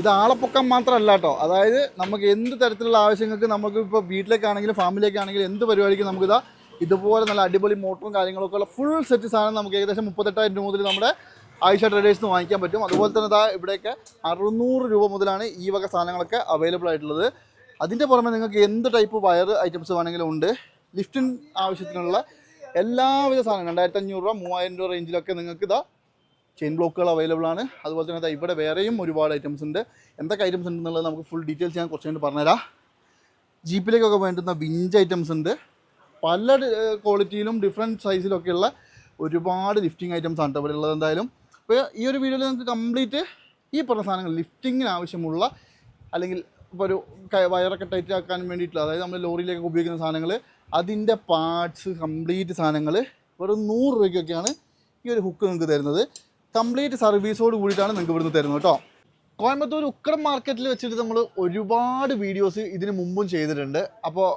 ഇത് ആളപ്പൊക്കം മാത്രമല്ല കേട്ടോ. അതായത് നമുക്ക് എന്ത് തരത്തിലുള്ള ആവശ്യങ്ങൾക്ക് നമുക്ക് ഇപ്പോൾ വീട്ടിലേക്കാണെങ്കിലും ഫാമിലേക്കാണെങ്കിലും എന്ത് പരിപാടിക്കും നമുക്കിതാ ഇതുപോലെ നല്ല അടിപൊളി മോട്ടറും കാര്യങ്ങളൊക്കെ ഉള്ള ഫുൾ സെറ്റ് സാധനം നമുക്ക് ഏകദേശം മുപ്പത്തെട്ടായിരം രൂപ മുതൽ നമ്മുടെ ആയിഷ ട്രേഡേഴ്സ് നിന്ന് വാങ്ങിക്കാൻ പറ്റും. അതുപോലെ തന്നെ ഇതാ ഇവിടെയൊക്കെ അറുന്നൂറ് രൂപ മുതലാണ് ഈ വക സാധനങ്ങളൊക്കെ അവൈലബിൾ ആയിട്ടുള്ളത്. അതിന്റെ പുറമെ നിങ്ങൾക്ക് എന്ത് ടൈപ്പ് വയർ ഐറ്റംസ് വേണമെങ്കിലും ഉണ്ട്. ലിഫ്റ്റിൻ ആവശ്യത്തിനുള്ള എല്ലാവിധ സാധനങ്ങളും രണ്ടായിരത്തി അഞ്ഞൂറ് രൂപ മൂവായിരം രൂപ റേഞ്ചിലൊക്കെ നിങ്ങൾക്ക് ഇതാ ചെയിൻ ബ്ലോക്കുകൾ അവൈലബിൾ ആണ്. അതുപോലെ തന്നെ ഇവിടെ വേറെയും ഒരുപാട് ഐറ്റംസ് ഉണ്ട്. എന്തൊക്കെ ഐറ്റംസ് ഉണ്ടെന്നുള്ളത് നമുക്ക് ഫുൾ ഡീറ്റെയിൽസ് ഞാൻ കുറച്ച് കഴിഞ്ഞ് പറഞ്ഞുതരാം. ജീപ്പിലേക്കൊക്കെ വേണ്ടുന്ന വിഞ്ച് ഐറ്റംസ് ഉണ്ട്. പല ക്വാളിറ്റിയിലും ഡിഫറെന്റ് സൈസിലൊക്കെയുള്ള ഒരുപാട് ലിഫ്റ്റിംഗ് ഐറ്റംസ് ആണ് ഇവിടെ ഉള്ളത് എന്തായാലും. അപ്പോൾ ഈ ഒരു വീഡിയോയിൽ നമുക്ക് കംപ്ലീറ്റ് ഈ പറഞ്ഞ സാധനങ്ങൾ ലിഫ്റ്റിങ്ങിന് ആവശ്യമുള്ള അല്ലെങ്കിൽ ഇപ്പോൾ ഒരു വയറൊക്കെ ടൈറ്റ് ആക്കാൻ വേണ്ടിയിട്ടുള്ള അതായത് നമ്മൾ ലോറിയിലേക്ക് ഉപയോഗിക്കുന്ന സാധനങ്ങൾ അതിന്റെ പാർട്സ് കംപ്ലീറ്റ് സാധനങ്ങൾ വെറും നൂറ് രൂപയ്ക്കൊക്കെയാണ് ഈ ഒരു ഹുക്ക് നിങ്ങൾക്ക് തരുന്നത്. കംപ്ലീറ്റ് സർവീസോട് കൂടിയിട്ടാണ് നിങ്ങൾക്ക് ഇവിടുന്ന് തരുന്നത് കേട്ടോ. കോയമ്പത്തൂർ ഉക്കടം മാർക്കറ്റിൽ വെച്ചിട്ട് നമ്മൾ ഒരുപാട് വീഡിയോസ് ഇതിനു മുമ്പും ചെയ്തിട്ടുണ്ട്. അപ്പോൾ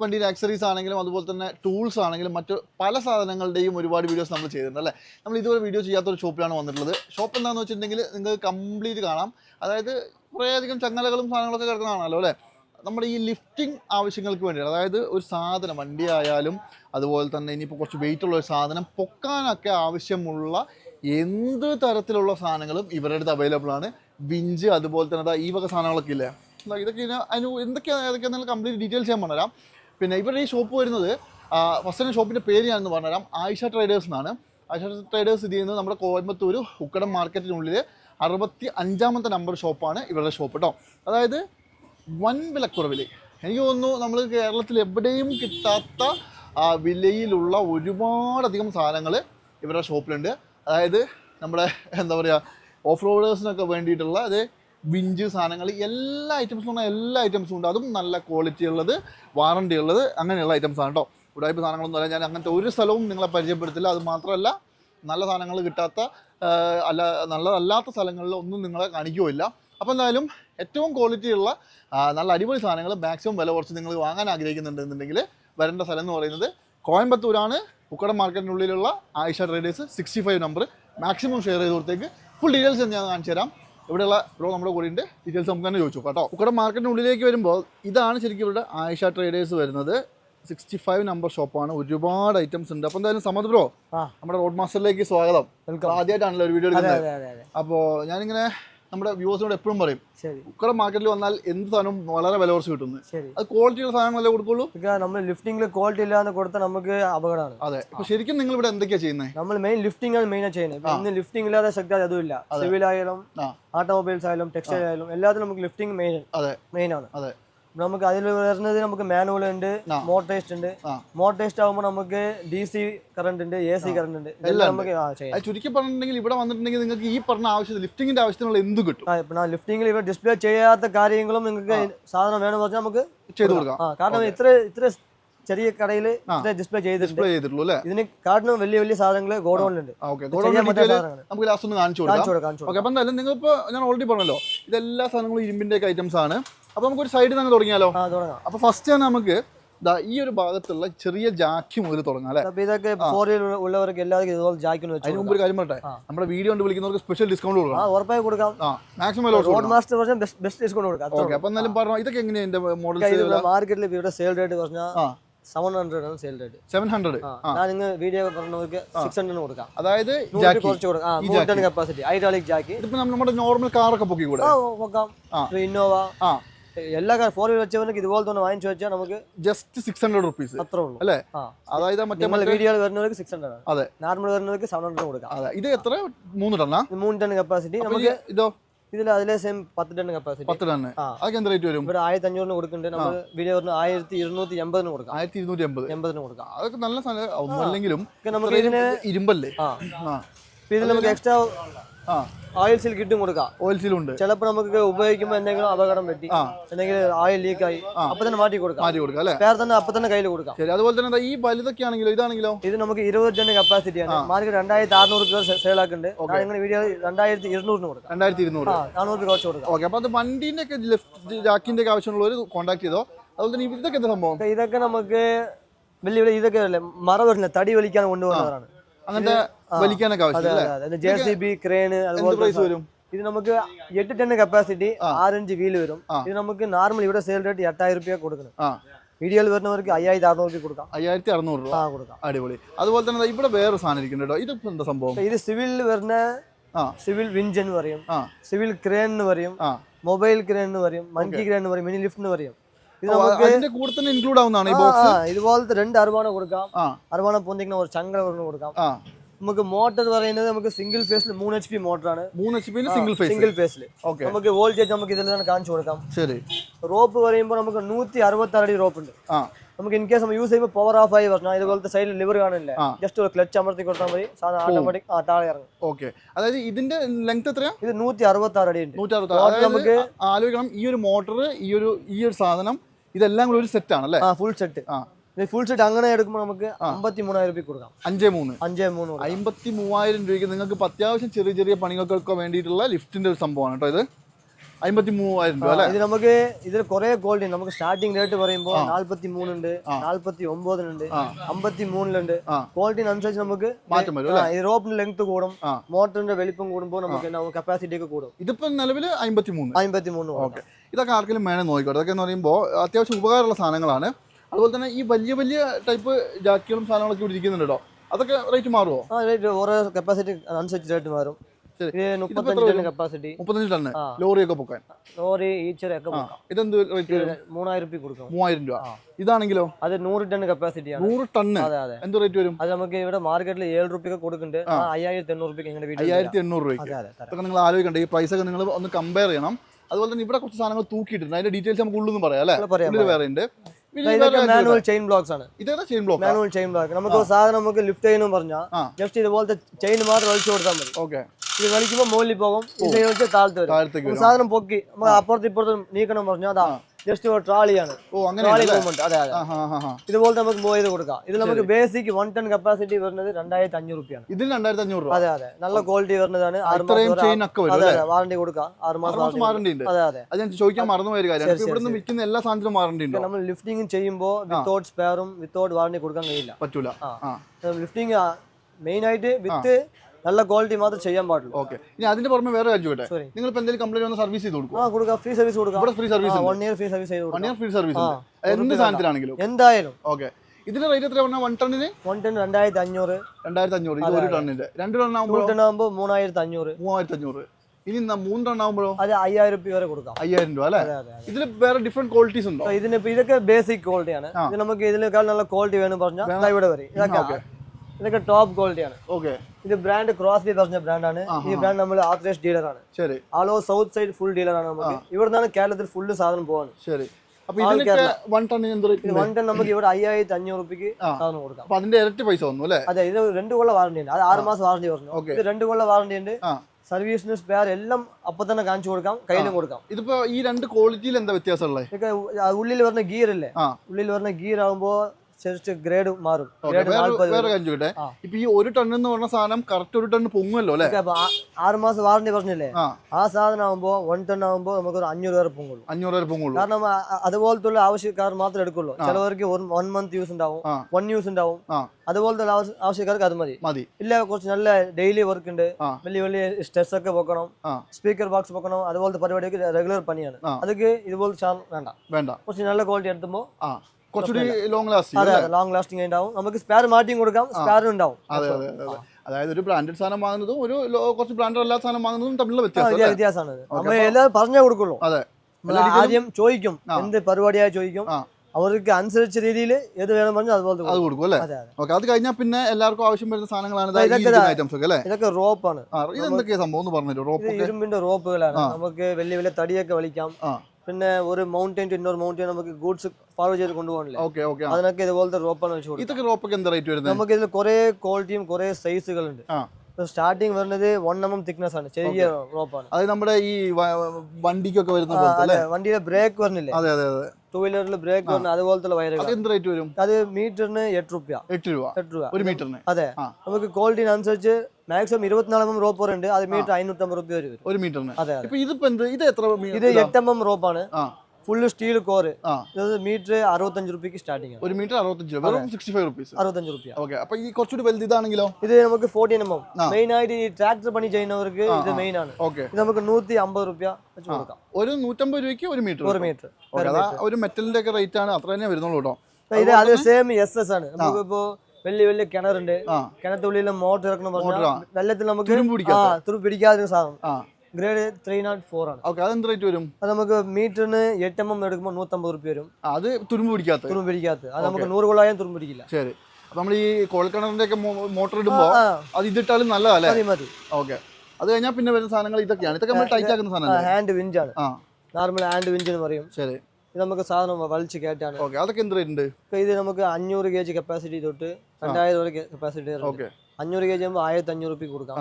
വണ്ടിയുടെ ആക്സറീസ് ആണെങ്കിലും അതുപോലെ തന്നെ ടൂൾസ് ആണെങ്കിലും മറ്റ് പല സാധനങ്ങളുടെയും ഒരുപാട് വീഡിയോസ് നമ്മൾ ചെയ്തിട്ടുണ്ട് അല്ലേ? നമ്മൾ ഇതുവരെ വീഡിയോ ചെയ്യാത്തൊരു ഷോപ്പിലാണ് വന്നിട്ടുള്ളത്. ഷോപ്പ് എന്താണെന്ന് വെച്ചിട്ടുണ്ടെങ്കിൽ നിങ്ങൾക്ക് കംപ്ലീറ്റ് കാണാം. അതായത് കുറേയധികം ചങ്ങലകളും സാധനങ്ങളൊക്കെ കിടക്കുന്നതാണല്ലോ അല്ലേ? നമ്മുടെ ഈ ലിഫ്റ്റിംഗ് ആവശ്യങ്ങൾക്ക് വേണ്ടിയാണ്. അതായത് ഒരു സാധനം വണ്ടി ആയാലും അതുപോലെ തന്നെ ഇനിയിപ്പോൾ കുറച്ച് വെയിറ്റ് ഉള്ള ഒരു സാധനം പൊക്കാനൊക്കെ ആവശ്യമുള്ള എന്ത് തരത്തിലുള്ള സാധനങ്ങളും ഇവരുടെ അടുത്ത് അവൈലബിൾ ആണ്. വിഞ്ച് അതുപോലെ തന്നെ ഈ വക സാധനങ്ങളൊക്കെ ഇല്ലേ? ഇതൊക്കെ അതിന് എന്തൊക്കെയാണ് ഏതൊക്കെയാണെന്നുള്ള കംപ്ലീറ്റ് ഡീറ്റെയിൽസ് ഞാൻ പറഞ്ഞുതരാം. പിന്നെ ഇവരുടെ ഈ ഷോപ്പ് വരുന്നത് ഫസ്റ്റ് ഷോപ്പിന്റെ പേര് ഞാനൊന്ന് പറഞ്ഞുതരാം. ആയിഷ ട്രേഡേഴ്സ് എന്നാണ്. ആയിഷ ട്രേഡേഴ്സ് ഇത് ചെയ്യുന്നത് നമ്മുടെ കോയമ്പത്തൂർ ഉക്കടം മാർക്കറ്റിനുള്ളിൽ അറുപത്തി അഞ്ചാമത്തെ നമ്പർ ഷോപ്പാണ് ഇവരുടെ ഷോപ്പ് കേട്ടോ അതായത് വൻ വിലക്കുറവിൽ എനിക്ക് തോന്നുന്നു നമ്മൾ കേരളത്തിൽ എവിടെയും കിട്ടാത്ത വിലയിലുള്ള ഒരുപാടധികം സാധനങ്ങൾ ഇവരുടെ ഷോപ്പിലുണ്ട് അതായത് നമ്മുടെ എന്താ പറയുക ഓഫ് റോഡേഴ്സിനൊക്കെ വേണ്ടിയിട്ടുള്ള അത് വിഞ്ച് സാധനങ്ങൾ എല്ലാ ഐറ്റംസും പറഞ്ഞാൽ എല്ലാ ഐറ്റംസും ഉണ്ട്. അതും നല്ല ക്വാളിറ്റി ഉള്ളത് വാറണ്ടി ഉള്ളത് അങ്ങനെയുള്ള ഐറ്റംസ് ആണ് കേട്ടോ ഉടായ്പ സാധനങ്ങളൊന്നും അല്ല ഞാൻ അങ്ങനത്തെ ഒരു സ്ഥലവും നിങ്ങളെ പരിചയപ്പെടുത്തില്ല. അത് മാത്രമല്ല നല്ല സാധനങ്ങൾ കിട്ടാത്ത അല്ല നല്ലതല്ലാത്ത സ്ഥലങ്ങളിൽ ഒന്നും നിങ്ങളെ കാണിക്കുകയില്ല അപ്പോൾ എന്തായാലും ഏറ്റവും ക്വാളിറ്റി ഉള്ള നല്ല അടിപൊളി സാധനങ്ങൾ മാക്സിമം വില കുറച്ച് നിങ്ങൾ വാങ്ങാൻ ആഗ്രഹിക്കുന്നുണ്ടെന്നുണ്ടെങ്കിൽ വരേണ്ട സ്ഥലം എന്ന് പറയുന്നത് കോയമ്പത്തൂരാണ്. Ukkadam മാർക്കറ്റിനുള്ളിലുള്ള Ayisha traders sixty five number maximum share ചെയ്ത് കൊടുത്തേക്ക്. ഫുൾ ഡീറ്റെയിൽസ് ഞാൻ കാണിച്ചു തരാം. ഇവിടെയുള്ള ബ്രോ നമ്മുടെ കൂടെ ഉണ്ട്. ഡീറ്റെയിൽസ് നമുക്ക് തന്നെ ചോദിച്ചു കേട്ടോ. ഉക്കടം മാർക്കറ്റിനുള്ളിലേക്ക് വരുമ്പോൾ ഇതാണ് ശരിക്കും ഇവിടെ ആയിഷ ട്രേഡേഴ്സ് വരുന്നത്. സിക്സ്റ്റി ഫൈവ് നമ്പർ ഷോപ്പാണ് ഒരുപാട് ഐറ്റംസ് ഉണ്ട്. അപ്പോൾ എന്തായാലും സമത് ബ്രോ നമ്മുടെ റോഡ് മാസ്റ്ററിലേക്ക് സ്വാഗതം. ആദ്യമായിട്ടാണല്ലോ ഒരു വീഡിയോ എടുക്കുന്നത്. അപ്പോൾ ഞാനിങ്ങനെ നമ്മുടെ വ്യൂവേഴ്സിനോട് എപ്പോഴും പറയും ഉക്കടം മാർക്കറ്റിൽ വന്നാൽ എന്ത് സാധനവും വളരെ വില കുറച്ച് കിട്ടുന്നത് ശരി. അത് ക്വാളിറ്റിയുള്ള സാധനങ്ങളല്ലേ കൊടുക്കുള്ളൂ? നമ്മൾ ലിഫ്റ്റിംഗിൽ ക്വാളിറ്റി ഇല്ലാന്ന് കൊടുത്താൽ നമുക്ക് അപകടമാണ് അതെ. ശരിക്കും നിങ്ങൾ ഇവിടെ എന്തൊക്കെയാ ചെയ്യുന്നത് നമ്മൾ മെയിൻ ലിഫ്റ്റിംഗ് ആണ് മെയിൻ ചെയ്യുന്നത്. ഇന്ന് ലിഫ്റ്റിംഗ് ഇല്ലാതെ ശക്തി അതും ഇല്ല. സിവിൽ ആയാലും ഓട്ടോമൊബൈൽസ് ആയാലും ടെക്സ്റ്റൈൽ ആയാലും എല്ലാത്തിലും നമുക്ക് ലിഫ്റ്റിംഗ് മെയിൻ അതെ. മെയിൻ ആണ്. അതെ. നമുക്ക് അതിൽ വരുന്നത് നമുക്ക് മാനുവൽ ഉണ്ട്. മോട്ടേസ്റ്റ് ഉണ്ട്. മോട്ടേസ്റ്റ് ആകുമ്പോൾ നമുക്ക് ഡി സി കറണ്ട് ഉണ്ട് എ സി കറണ്ട് ഉണ്ട്. നമുക്ക് ചുരുക്കി പറഞ്ഞിട്ടുണ്ടെങ്കിൽ ഇവിടെ വന്നിട്ടുണ്ടെങ്കിൽ നിങ്ങൾക്ക് ഈ പറഞ്ഞ ആവശ്യത്തിൽ ലിഫ്റ്റിംഗിന്റെ ആവശ്യത്തിനുള്ള എന്ത് കിട്ടും? ലിഫ്റ്റിംഗിൽ ഇവിടെ ഡിസ്പ്ലേ ചെയ്യാത്ത കാര്യങ്ങളും നിങ്ങൾക്ക് സാധനം വേണമെന്ന് പറഞ്ഞാൽ നമുക്ക് ചെയ്തു കൊടുക്കാം. കാരണം ഇത്ര ഇത്ര ചെറിയ കടയിൽ ഡിസ്പ്ലേ ചെയ്തിട്ടുണ്ട്. ചെയ്തിട്ടുള്ളൂ അല്ലേ? ഇതിന് കാട്ടിനും വലിയ വലിയ സാധനങ്ങൾ ഗോഡൌണിലുണ്ട് നമുക്ക് ലാസ്റ്റ് ഒന്ന് കാണിച്ചു കൊടുക്കാം. കാണിച്ചു എന്തായാലും നിങ്ങൾ ഇപ്പോൾ ഞാൻ ഓൾറെഡി പറഞ്ഞല്ലോ ഇതെല്ലാ സാധനങ്ങളും ഇരുമ്പിന്റെ ഒക്കെ ഐറ്റംസ് ആണ്. അപ്പോൾ നമുക്ക് ഒരു സൈഡിൽ നിന്ന് തുടങ്ങിയാലോ? തുടങ്ങാം. അപ്പോൾ ഫസ്റ്റ് തന്നെ നമുക്ക് ഈ ഒരു ഭാഗത്തുള്ള ചെറിയ ജാക്കി മുതൽ തുടങ്ങാം അല്ലേ? ഇതൊക്കെ ഉള്ളവർക്ക് എല്ലാവർക്കും ഇതുപോലെ അതിന് മുമ്പ് ഒരു കാര്യം നമ്മുടെ വീഡിയോ കൊണ്ട് വിളിക്കുന്നവർക്ക് സ്പെഷ്യൽ ഡിസ്കൗണ്ട് ഉറപ്പായി കൊടുക്കാം. ആ മാക്സിമം റോഡ് മാസ്റ്റർ പറഞ്ഞാൽ ബെസ്റ്റ് ഡിസ്കൗണ്ട് കൊടുക്കാം അത്രേ ഓക്കെ അപ്പം എന്നാലും പറഞ്ഞു ഇതൊക്കെ എങ്ങനെയാണ് എന്റെ. മോഡൽസ് മാർക്കറ്റിൽ സെയിൽ റേറ്റ് പറഞ്ഞാൽ സെവൻ ഹൺഡ്രഡ് ആണ് സെയിൽ റേറ്റ് സെവൻ ഹൺഡ്രഡ് ഞാൻ നിങ്ങൾ വീഡിയോ പറഞ്ഞവർക്ക് സിക്സ് ഹൺഡ്രഡ് കൊടുക്കാം. അതായത് കുറച്ച് കൊടുക്കാം. ആ നൂറ് ടൺ കപ്പാസിറ്റി ഹൈഡ്രോളിക് ജാക്കി. ഇതിപ്പോ നമ്മ- നമ്മുടെ നോർമൽ കാറൊക്കെ പൊക്കി. കൂടെ. ഇന്നോവ എല്ലാ ഫോർ വീലർ വെച്ചവർക്ക് ഇതുപോലെ തന്നെ വാങ്ങിച്ചു വെച്ചാൽ നമുക്ക് ജസ്റ്റ് സിക്സ് ഹൺഡ്രഡ് റുപ്പീസ് അത്രേ ഉള്ളൂ. അല്ലേ? അതായത് മറ്റേ വീഡിയോ വരുന്നവർക്ക് സിക്സ് ഹൺഡ്രഡ് അതെ. നോർമൽ വരുന്നവർക്ക് സെവൻ ഹൺഡ്രഡ് കൊടുക്കാം. അതെ. ഇത് എത്ര? മൂന്ന് ടണ്ണാ മൂന്ന് ടൺ കപ്പാസിറ്റി നമുക്ക് ഇതോ ഇതിൽ അതിലെ സെയിം പത്ത് ടൺ കപ്പാസിറ്റി പത്ത് ടൺ. അതൊക്കെ എന്ത് റേറ്റ് വരും? ഇവിടെ ആയിരത്തി അഞ്ഞൂറിന് കൊടുക്കുന്നുണ്ട്. നമ്മൾ വീഡിയോ പറഞ്ഞ ആയിരത്തി ഇരുന്നൂറ്റി എൺപതിന് കൊടുക്കാം. ആയിരത്തി ഇരുന്നൂറ്റി എൺപത്. എൺപതിന് കൊടുക്കാം. അതൊക്കെ നല്ല ഒന്നല്ലെങ്കിലും നമുക്ക് ഇതിന് ഇരുമ്പല്ലേ? ഇതിൽ നമുക്ക് എക്സ്ട്രാ ഓയിൽ സീൽ കിട്ടും കൊടുക്കാം. ഉണ്ട്. ചിലപ്പോൾ നമുക്ക് ഉപയോഗിക്കുമ്പോൾ എന്തെങ്കിലും അപകടം പറ്റി അല്ലെങ്കിൽ എന്തെങ്കിലും ഓയിൽ ലീക്ക് ആയി അപ്പൊ തന്നെ മാറ്റി കൊടുക്കാം. മാറ്റി കൊടുക്കാം അല്ലേ? വേറെ തന്നെ അപ്പൊ തന്നെ കയ്യിൽ കൊടുക്കാം. ശരി അതുപോലെ തന്നെ ഈ വലുതൊക്കെ ആണെങ്കിലോ ഇതാണെങ്കിലോ? ഇത് നമുക്ക് ഇരുപത് ടൺ കപ്പാസിറ്റി ആണ്. മാർക്കറ്റ് രണ്ടായിരത്തി അറുന്നൂറ് രൂപ സെയിൽ ആക്കുന്നുണ്ട്. നിങ്ങൾ വീഡിയോ രണ്ടായിരത്തി ഇരുന്നൂറിന് കൊടുക്കാം. രണ്ടായിരത്തി ഇരുന്നൂറ്. നാനൂറ് രൂപ കുറച്ച് കൊടുക്കാം. ഓക്കെ അപ്പൊ അത് വണ്ടീന്റെ ഒക്കെ ലെഫ്റ്റ് ജാക്കിന്റെ ഒക്കെ ആവശ്യമുള്ളവർ കോൺടാക്ട് ചെയ്തോ? അതുപോലെ തന്നെ ഇതൊക്കെ എന്താ സംഭവം? ഇതൊക്കെ നമുക്ക് വലിയ വലിയ ഇതൊക്കെ അല്ലേ മറ വരുന്ന തടി വലിക്കാൻ കൊണ്ടുപോകുന്നതാണ് അങ്ങനത്തെ വലിക്കാനൊക്കെ ആവശ്യം ജെ സി ബി ക്രെയിൻ അതുപോലെ പ്രൈസ് വരും? ഇത് നമുക്ക് എട്ട് ടൺ കപ്പാസിറ്റി. ആറഞ്ച് വീൽ വരും. ഇത് നമുക്ക് നോർമൽ ഇവിടെ സെയിൽ റേറ്റ് എട്ടായിരം രൂപ കൊടുക്കണം. വീഡിയോയിൽ വരുന്നവർക്ക് അയ്യായിരത്തി അറുന്നൂറ് രൂപ കൊടുക്കാം. അയ്യായിരത്തി അറുന്നൂറ് രൂപ. കൊടുക്കാം. അടിപൊളി. അതുപോലെ തന്നെ ഇവിടെ വേറെ സാധനം ഇരിക്കുന്നുണ്ടോ ഇതിപ്പോ എന്താ സംഭവം? ഇത് സിവിലിൽ വരുന്ന സിവിൽ വിഞ്ച് എന്ന് പറയും. സിവിൽ ക്രേൻ എന്ന് പറയും. മൊബൈൽ ക്രേൻ എന്ന് പറയും. മങ്കി ക്രേൻ എന്ന് പറയും. മിനി ലിഫ്റ്റ് എന്ന് പറയും. ഇത് അതിന്റെ കൂടെ തന്നെ ഇൻക്ലൂഡ് ആവുന്നതാണ് ഇതുപോലത്തെ രണ്ട് അറുപാണ കൊടുക്കാം. അറുപാണ പൊന്തിക്കുന്ന ഒരു ചങ്കര കൊടുക്കാം. നമുക്ക് മോട്ടർ പറയുന്നത് നമുക്ക് സിംഗിൾ ഫേസിൽ മൂന്ന് എച്ച് പി മോട്ടറാണ് മൂന്ന് H P single phase single ഫേസിൽ ഓക്കെ നമുക്ക് വോൾട്ടേജ് നമുക്ക് ഇതിൽ തന്നെ കാണിച്ചു കൊടുക്കാം. ശരി. റോപ്പ് പറയുമ്പോൾ നമുക്ക് നൂറ്റി അറുപത്തി അടി റോപ്പ് ഉണ്ട്. നമുക്ക് ഇൻ കേസ് നമ്മൾ യൂസ് ചെയ്യുമ്പോൾ പവർ ഓഫ് ആയി പറഞ്ഞാൽ ഇതുപോലത്തെ സൈഡിൽ ലിവർ കാണില്ല ജസ്റ്റ് ഒരു ക്ലച്ച് അമർത്തി കൊടുത്താൽ മതി. സാധാരണ ഓട്ടോമാറ്റിക് ആ താഴെ ഇറങ്ങും. ഓക്കെ അതായത് ഇതിന്റെ ലെങ്ത് എത്രയാണ് ഇത് നൂറ്റി അറുപത്തി ആറ് അടി ഉണ്ട്. നൂറ്റി അറുപത്തി നമുക്ക് ആലോചിക്കണം. ഈ ഒരു മോട്ടർ ഈ ഒരു ഈ ഒരു സാധനം ഇതെല്ലാം കൂടി ഒരു സെറ്റ് ആണ് അല്ലേ ഫുൾ സെറ്റ് ആ. ഫുൾ സെറ്റ് അങ്ങനെ എടുക്കുമ്പോൾ നമുക്ക് അമ്പത്തി മൂന്നായിരം രൂപ കൊടുക്കാം. അഞ്ചേ മൂന്ന്. അഞ്ചേ മൂന്ന്. അമ്പത്തി മൂവായിരം രൂപയ്ക്ക് നിങ്ങൾക്ക് അത്യാവശ്യം ചെറിയ ചെറിയ പണികൾക്കൊക്കെ വേണ്ടിയിട്ടുള്ള ലിഫ്റ്റിന്റെ ഒരു സംഭവമാണ് കേട്ടോ ഇത്. അമ്പത്തി മൂവായിരം രൂപ അല്ലേ? ഇത് നമുക്ക് ഇതിൽ കുറെ ക്വാളിറ്റി നമുക്ക് സ്റ്റാർട്ടിംഗ് റേറ്റ് പറയുമ്പോൾ നാല്പത്തി മൂന്നുണ്ട് നാല്പത്തി ഒമ്പതിനുണ്ട്. അമ്പത്തി മൂന്നിലുണ്ട് ക്വാളിറ്റി അനുസരിച്ച് നമുക്ക് മാറ്റം വരും റോപ്പിന്റെ ലെങ്ത് കൂടും മോട്ടറിന്റെ വലിപ്പം കൂടുമ്പോൾ നമുക്ക് കപ്പാസിറ്റി ഒക്കെ കൂടും. ഇതിപ്പോ നിലവിൽ അമ്പത്തി മൂന്ന് അമ്പത്തി മൂന്ന് ഓക്കെ. ഇതൊക്കെ ആർക്കെങ്കിലും വേണം നോക്കിക്കോട്ടെ. അതൊക്കെ എന്ന് പറയുമ്പോൾ അത്യാവശ്യം ഉപകാരമുള്ള സാധനങ്ങളാണ്. അതുപോലെ തന്നെ ഈ വലിയ വലിയ ടൈപ്പ് ജാക്കികളും സാധനങ്ങളൊക്കെ ഇവിടെ ഇരിക്കുന്നുണ്ട് കേട്ടോ അതൊക്കെ റേറ്റ് മാറുമോ ആ റേറ്റ് ഓരോ കപ്പാസിറ്റി അനുസരിച്ച് റേറ്റ് മാറും. കപ്പാസിറ്റി മുപ്പത്തഞ്ച് ടണ്ണ് ലോറിയൊക്കെ പൊക്കാൻ? ലോറി ഇതെന്ത് റേറ്റ് മൂവായിരം രൂപ കൊടുക്കാം. മൂവായിരം രൂപ. ഇതാണെങ്കിലോ? അത് നൂറ് ടൺ കപ്പാസിറ്റി നൂറ് ടണ്ണ് അതെ അതെ. എന്ത് റേറ്റ് വരും? അത് നമുക്ക് ഇവിടെ മാർക്കറ്റിൽ ഏഴ് റുപ്യൊക്കെ കൊടുക്കുന്നുണ്ട് അയ്യായിരത്തി എണ്ണൂറ് അയ്യായിരത്തി എണ്ണൂറ് രൂപയ്ക്ക്. അതെ അതെ തരാം. ഇതൊക്കെ നിങ്ങൾ ആലോചിക്കണ്ട. ഈ പ്രൈസ് ഒക്കെ നിങ്ങൾ ഒന്ന് കമ്പയർ ചെയ്യണം. അതുപോലെ തന്നെ ഇവിടെ കുറച്ച് സാധനങ്ങൾ തൂക്കിയിട്ടുണ്ട്. അതിന്റെ ഡീറ്റെയിൽസ് നമുക്ക് ഉള്ളതും പറയാം അല്ലേ? വേറെ ഉണ്ട് മാനുവൽ ചെയിൻ ബ്ലോക്സ് ആണ്. Chain block manual chain block നമുക്ക് സാധനം നമുക്ക് ലിഫ്റ്റ് ചെയ്യണം പറഞ്ഞാൽ. ജസ്റ്റ് ഇതുപോലത്തെ ചെയിൻ മാത്രം വലിച്ചു കൊടുത്താൽ മതി. ഓക്കെ. ഇത് വലിക്കുമ്പോൾ മുകളിൽ പോകും ഈ വെച്ച് താഴത്ത് വരും. സാധനം പൊക്കി നമുക്ക് അപ്പുറത്ത് ഇപ്പുറത്ത് നീക്കണം പറഞ്ഞാൽ അതാ. ജസ്റ്റ് ഒരു ട്രാളിയാണ് ഓ അങ്ങനെ ട്രാളി മൂവ്മെന്റ് അതെ അതെ. ഇതുപോലെ നമുക്ക് മൂവ് ചെയ്ത് കൊടുക്കാം. ഇത് നമുക്ക് ബേസിക് വൺ ടൺ കപ്പാസിറ്റി വരുന്നത് രണ്ടായിരത്തി അഞ്ഞൂറ് റുപ്യാണ്. ഇതിന് രണ്ടായിരത്തി അഞ്ഞൂറ് രൂപ? അതെ അതെ. നല്ല ക്വാളിറ്റി വരുന്നതാണ്. ആറ് ചെയിൻ ഒക്കെ വരും അതെ വാറണ്ടി കൊടുക്കാം. ആറ് മാസം വാറണ്ടി ഉണ്ട്. അതെ അതെ. അത് ഞാൻ ചോദിക്കാൻ മറന്നുപോയ ഒരു കാര്യമാണ് ശരി, ഇപ്പൊ ഇവിടുന്ന് വിൽക്കുന്ന എല്ലാ സാധനത്തിനും വാറണ്ടി ഉണ്ട്? നമ്മൾ ലിഫ്റ്റിംഗ് ചെയ്യുമ്പോൾ വിത്തൗട്ട് സ്പെയറും വിത്തൗട്ട് വാറണ്ടി കൊടുക്കാൻ കഴിയില്ല. പറ്റൂല. ലിഫ്റ്റിംഗ് മെയിൻ ആയിട്ട് വിത്ത് നല്ല ക്വാളിറ്റി മാത്രം ചെയ്യാൻ പാടുള്ളൂ. ഓക്കെ ഇനി അതിന്റെ പുറമെ വേറെ കാര്യം Sorry. നിങ്ങൾ ഇപ്പൊ എന്തെങ്കിലും കംപ്ലൈന്റ് വന്ന സർവീസ് ചെയ്ത് കൊടുക്കും ആ കൊടുക്കാം. ഫ്രീ സർവീസ് കൊടുക്കാം. ഇവിടെ free service one year free service ചെയ്ത് വൺ കൊടുക്കാം. ഇയർ ഫ്രീ സർവീസ് എന്ത്. സാധനത്തിലാണെങ്കിലും. എന്തായാലും. ഓക്കെ ഇതിന്റെ റേറ്റ് എത്ര പറഞ്ഞാൽ വൺ ടണ്ണിന് വൺ ടൺ രണ്ടായിരത്തി അഞ്ഞൂറ് രണ്ടായിരത്തി അഞ്ഞൂറ് ഇത് ഒരു ടണ്ണിന്റെ രണ്ട് ടൺ ടണ്ണാകുമ്പോൾ മൂവായിരത്തി അഞ്ഞൂറ് മൂവായിരത്തി അഞ്ഞൂറ് ഇനി മൂന്ന് ടൺ ആകുമ്പോഴോ അത് അയ്യായിരം രൂപ വരെ കൊടുക്കാം. അയ്യായിരം രൂപ അല്ലേ. ഇതിൽ വേറെ ഡിഫറെന്റ് ക്വാളിറ്റീസ് ഉണ്ടോ? ഇതിന് ഇതൊക്കെ ബേസിക് ക്വാളിറ്റിയാണ്. ഇത് നമുക്ക് ഇതിനേക്കാൾ നല്ല ക്വാളിറ്റി വേണം പറഞ്ഞാൽ ഇവിടെ വരെ. ഇതൊക്കെ ഇതൊക്കെ ടോപ്പ് ക്വാളിറ്റിയാണ് ഓക്കെ ഇത് ബ്രാൻഡ് ക്രോസ്ബി പറഞ്ഞ ബ്രാൻഡാണ് ഈ ബ്രാൻഡ് നമ്മൾ ആത്രേഷ് ഡീലറാണ് ശരി. All over south side full ഡീലറാണ് നമുക്ക്. ഇവിടെ നിന്നാണ് കേരളത്തിൽ ഫുള്ള് സാധനം പോവാണ് ശരി. വൺ ഇത് വൺ ടൺ നമുക്ക് ഇവിടെ അയ്യായിരത്തി അഞ്ഞൂറ് റുപ്യക്ക് സാധനം കൊടുക്കാം. അപ്പോൾ അതിന്റെ ഇരട്ടി പൈസ വന്നു അല്ലേ? അതെ ഇത് രണ്ട് കൊള്ള വാറണ്ടി ഉണ്ട്. അത് ആറ് മാസം വാറണ്ടി പറഞ്ഞു. ഇത് രണ്ട് കൊള്ള വാറണ്ടി ഉണ്ട്. സർവീസിന് സ്പെയർ എല്ലാം അപ്പൊ തന്നെ കാണിച്ചു കൊടുക്കാം. കയ്യിലും കൊടുക്കാം. ഇതിപ്പോ ഈ രണ്ട് ക്വാളിറ്റിയിൽ എന്താ വ്യത്യാസം ഉള്ളത് ഉള്ളിൽ വരുന്ന ഗിയർ അല്ലേ ഉള്ളിൽ വരുന്ന ഗിയർ ആകുമ്പോ ചെറിയ ഗ്രേഡ് മാറും. വേറെ കാര്യം. ഇപ്പൊ ഈ ഒരു ടൺ എന്ന് പറഞ്ഞ സാധനം കറക്റ്റ് ഒരു ടൺ പൊങ്ങുമല്ലോ അല്ലെ? ആറ് മാസം വാറണ്ടി പറഞ്ഞില്ലേ? ആ. സാധനം ആകുമ്പോ വൺ ടൺ ആകുമ്പോ നമുക്ക് ഒരു അഞ്ഞൂറ് വരെ പൊങ്ങുള്ളൂ. അഞ്ഞൂറ് വരെ പൊങ്ങുള്ളൂ. കാരണം അതുപോലത്തെ ആവശ്യക്കാർ മാത്രം എടുക്കുള്ളൂ. ചിലവർക്ക് വൺ മന്ത് യൂസ് ഉണ്ടാവും. വൺ യൂസ് ഉണ്ടാവും. അതുപോലത്തെ ആവശ്യക്കാർക്ക് അത് മതി. മതി. ഇല്ല കുറച്ച് നല്ല ഡെയിലി വർക്ക് ഉണ്ട്. വലിയ വലിയ സ്റ്റെസ് ഒക്കെ പോക്കണം. Speaker box പോക്കണം. അതുപോലത്തെ പരിപാടിയൊക്കെ റെഗുലർ പണിയാണ്. അതൊക്കെ ഇതുപോലത്തെ വേണ്ട. വേണ്ട. കുറച്ച് നല്ല ക്വാളിറ്റി എടുത്തുമ്പോൾ ആ. കുറച്ചുകൂടി ലോങ് ലാസ്റ്റിംഗ് ഉണ്ടാവും. നമുക്ക് സ്പെയർ മാറ്റിയും കൊടുക്കാം സ്പെയറും ഉണ്ടാവും. അതെ അതെ അതെ അതെ. അതായത് ഒരു ബ്രാൻഡഡ് സാധനം വാങ്ങുന്നതും ഒരു കുറച്ച് ബ്രാൻഡഡ് അല്ലാത്ത സാധനം വാങ്ങുന്നതും തമ്മിലുള്ള വ്യത്യാസം? വ്യത്യാസമാണ്. നമ്മൾ എല്ലാം പറഞ്ഞേ കൊടുക്കുള്ളൂ. അതെ. ആദ്യം ചോദിക്കും. എന്ത് പരിപാടിയായി ചോദിക്കും. അവർക്ക് അനുസരിച്ച രീതിയിൽ ഏത് വേണം പറഞ്ഞു അതുപോലെ അത് കൊടുക്കും. അല്ലേ? ഓക്കെ അത് കഴിഞ്ഞാൽ പിന്നെ എല്ലാവർക്കും ആവശ്യം വരുന്ന സാധനങ്ങളാണ് ഇതൊക്കെ ഐറ്റംസ് ഒക്കെ അല്ലേ? ഇതൊക്കെ റോപ്പാണ് ആ സംഭവം പറഞ്ഞു റോപ്പ് ഇരുമ്പിന്റെ റോപ്പുകളാണ് നമുക്ക് വലിയ വലിയ തടിയൊക്കെ വലിക്കാം. പിന്നെ ഒരു മൗണ്ടൻ ടു ഇന്നൊരു മൗണ്ടൻ നമുക്ക് ഗൂഡ്സ് ഫോളോ ചെയ്ത് കൊണ്ടുപോകണില്ലേ ഓക്കെ ഓക്കെ അതിനൊക്കെ ഇതുപോലത്തെ റോപ്പാണ് വെച്ച് കൊടുക്കുന്നത് ഇതൊക്കെ റോപ്പൊക്കെ എന്താ റേറ്റ് വരുന്നത്? നമുക്ക് ഇതിൽ കുറേ ക്വാളിറ്റിയും കുറേ സൈസുകളുണ്ട് സ്റ്റാർട്ടിങ് വരുന്നത് വൺ എം എം തിക്നെസ് ആണ്. ചെറിയ റോപ്പാണ് അത് നമ്മുടെ ഈ വണ്ടിക്കൊക്കെ വരുന്ന വണ്ടിയുടെ ബ്രേക്ക് വരുന്നില്ലേ അതെ അതെ അതെ. ടൂ വീലറിൽ ബ്രേക്ക് വന്ന് അതുപോലത്തെ അത് വയറുകൾ എന്ത് റേറ്റ് വരും? അത് മീറ്ററിന് എട്ട് രൂപ എട്ട് രൂപ. എട്ട് രൂപ. ഒരു മീറ്ററിന് അതെ. നമുക്ക് ക്വാളിറ്റി അനുസരിച്ച് മാക്സിമം ഇരുപത്തിനാല് എം റോപ്പ് ഉണ്ട്. അത് മീറ്റർ അഞ്ഞൂറ്റമ്പത് റുപ്യ വരെ ഒരു മീറ്ററിന് അതെ ഇപ്പൊ ഇതിപ്പോ എന്ത്? ഇത് എത്ര ഇത്? എട്ട് എം എം റോപ്പാണ് ഫുള്ള് സ്റ്റീൽ കോർ ഇത് മീറ്റർ അറുപത്തഞ്ച് റുപ്യക്ക് സ്റ്റാർട്ടിംഗ് ഒരു മീറ്റർ അറുപത്തഞ്ച് വെറും സിക്സ്റ്റി ഫൈവ് റുപ്പീസ് അറുപത്തഞ്ച് റുപ്യ. ഓക്കെ അപ്പൊ ഈ കുറച്ചുകൂടി വലുത് ഇതാണെങ്കിലോ? ഇത് നമുക്ക് ഫോർട്ടീൻ എം എം മെയിൻ ആയിട്ട് ഈ ട്രാക്ടർ പണി ചെയ്യുന്നവർക്ക് ഇത് മെയിൻ ആണ്. ഓക്കെ ഇത് നമുക്ക് നൂറ്റി അമ്പത് റുപ്യ വെച്ച് കൊടുക്കാം. ഒരു നൂറ്റമ്പത് രൂപയ്ക്ക് ഒരു മീറ്റർ ഒരു മീറ്റർ ഒരു മെറ്റലിന്റെ ഒക്കെ റേറ്റ് ആണ്. അത്ര തന്നെ വരുന്നുള്ളൂ കേട്ടോ. ഇത് അത് സെയിം എസ് എസ് ആണ്. നമുക്കിപ്പോ വലിയ വലിയ കിണറുണ്ട്. കിണറ്റുള്ളിൽ മോട്ടർ ഇറക്കണം പറഞ്ഞാൽ വെള്ളത്തിൽ നമുക്ക് തുരുമ്പ് പിടിക്കാതെ സാധനം. ഗ്രേഡ് ത്രീ നോട്ട് ഫോർ ആണ്. ഓക്കെ അതെന്ത് റേറ്റ് വരും? അത് നമുക്ക് മീറ്ററിന് എട്ട് എം എം എടുക്കുമ്പോൾ നൂറ്റമ്പത് റുപ്യ വരും. അത് തുരുമ്പ് പിടിക്കാത്ത. തുരുമ്പ് പിടിക്കാത്ത. അത് നമുക്ക് നൂറ് കൊള്ളായാലും തുരുമ്പ് പിടിക്കില്ല. ശരി. നമ്മൾ ഈ കോൾക്കിണറിന്റെ ഒക്കെ മോട്ടർ ഇടുമ്പോൾ അത് ഇതിട്ടാലും നല്ലതല്ലേ മതി മതി. ഓക്കെ അത് കഴിഞ്ഞാൽ പിന്നെ വരുന്ന സാധനങ്ങൾ ഇതൊക്കെയാണ്. ഇതൊക്കെ നമ്മൾ ടൈറ്റ് ആക്കുന്ന സാധനം ഹാൻഡ് വിഞ്ച് ആണ്. നോർമൽ ഹാൻഡ് വിഞ്ച് എന്ന് പറയും. ശരി. ഇത് നമുക്ക് സാധനം വലിച്ച് കയറ്റാണ് ഓക്കെ അതൊക്കെ എന്ത് റേറ്റ് ഉണ്ട്? ഇത് നമുക്ക് അഞ്ഞൂറ് കെ ജി കപ്പാസിറ്റി തൊട്ട് രണ്ടായിരം വരെ കപ്പാസിറ്റി ഓക്കെ അഞ്ഞൂറ് കെ ജി ആകുമ്പോൾ ആയിരത്തി അഞ്ഞൂറ് റുപ്യ കൊടുക്കാം.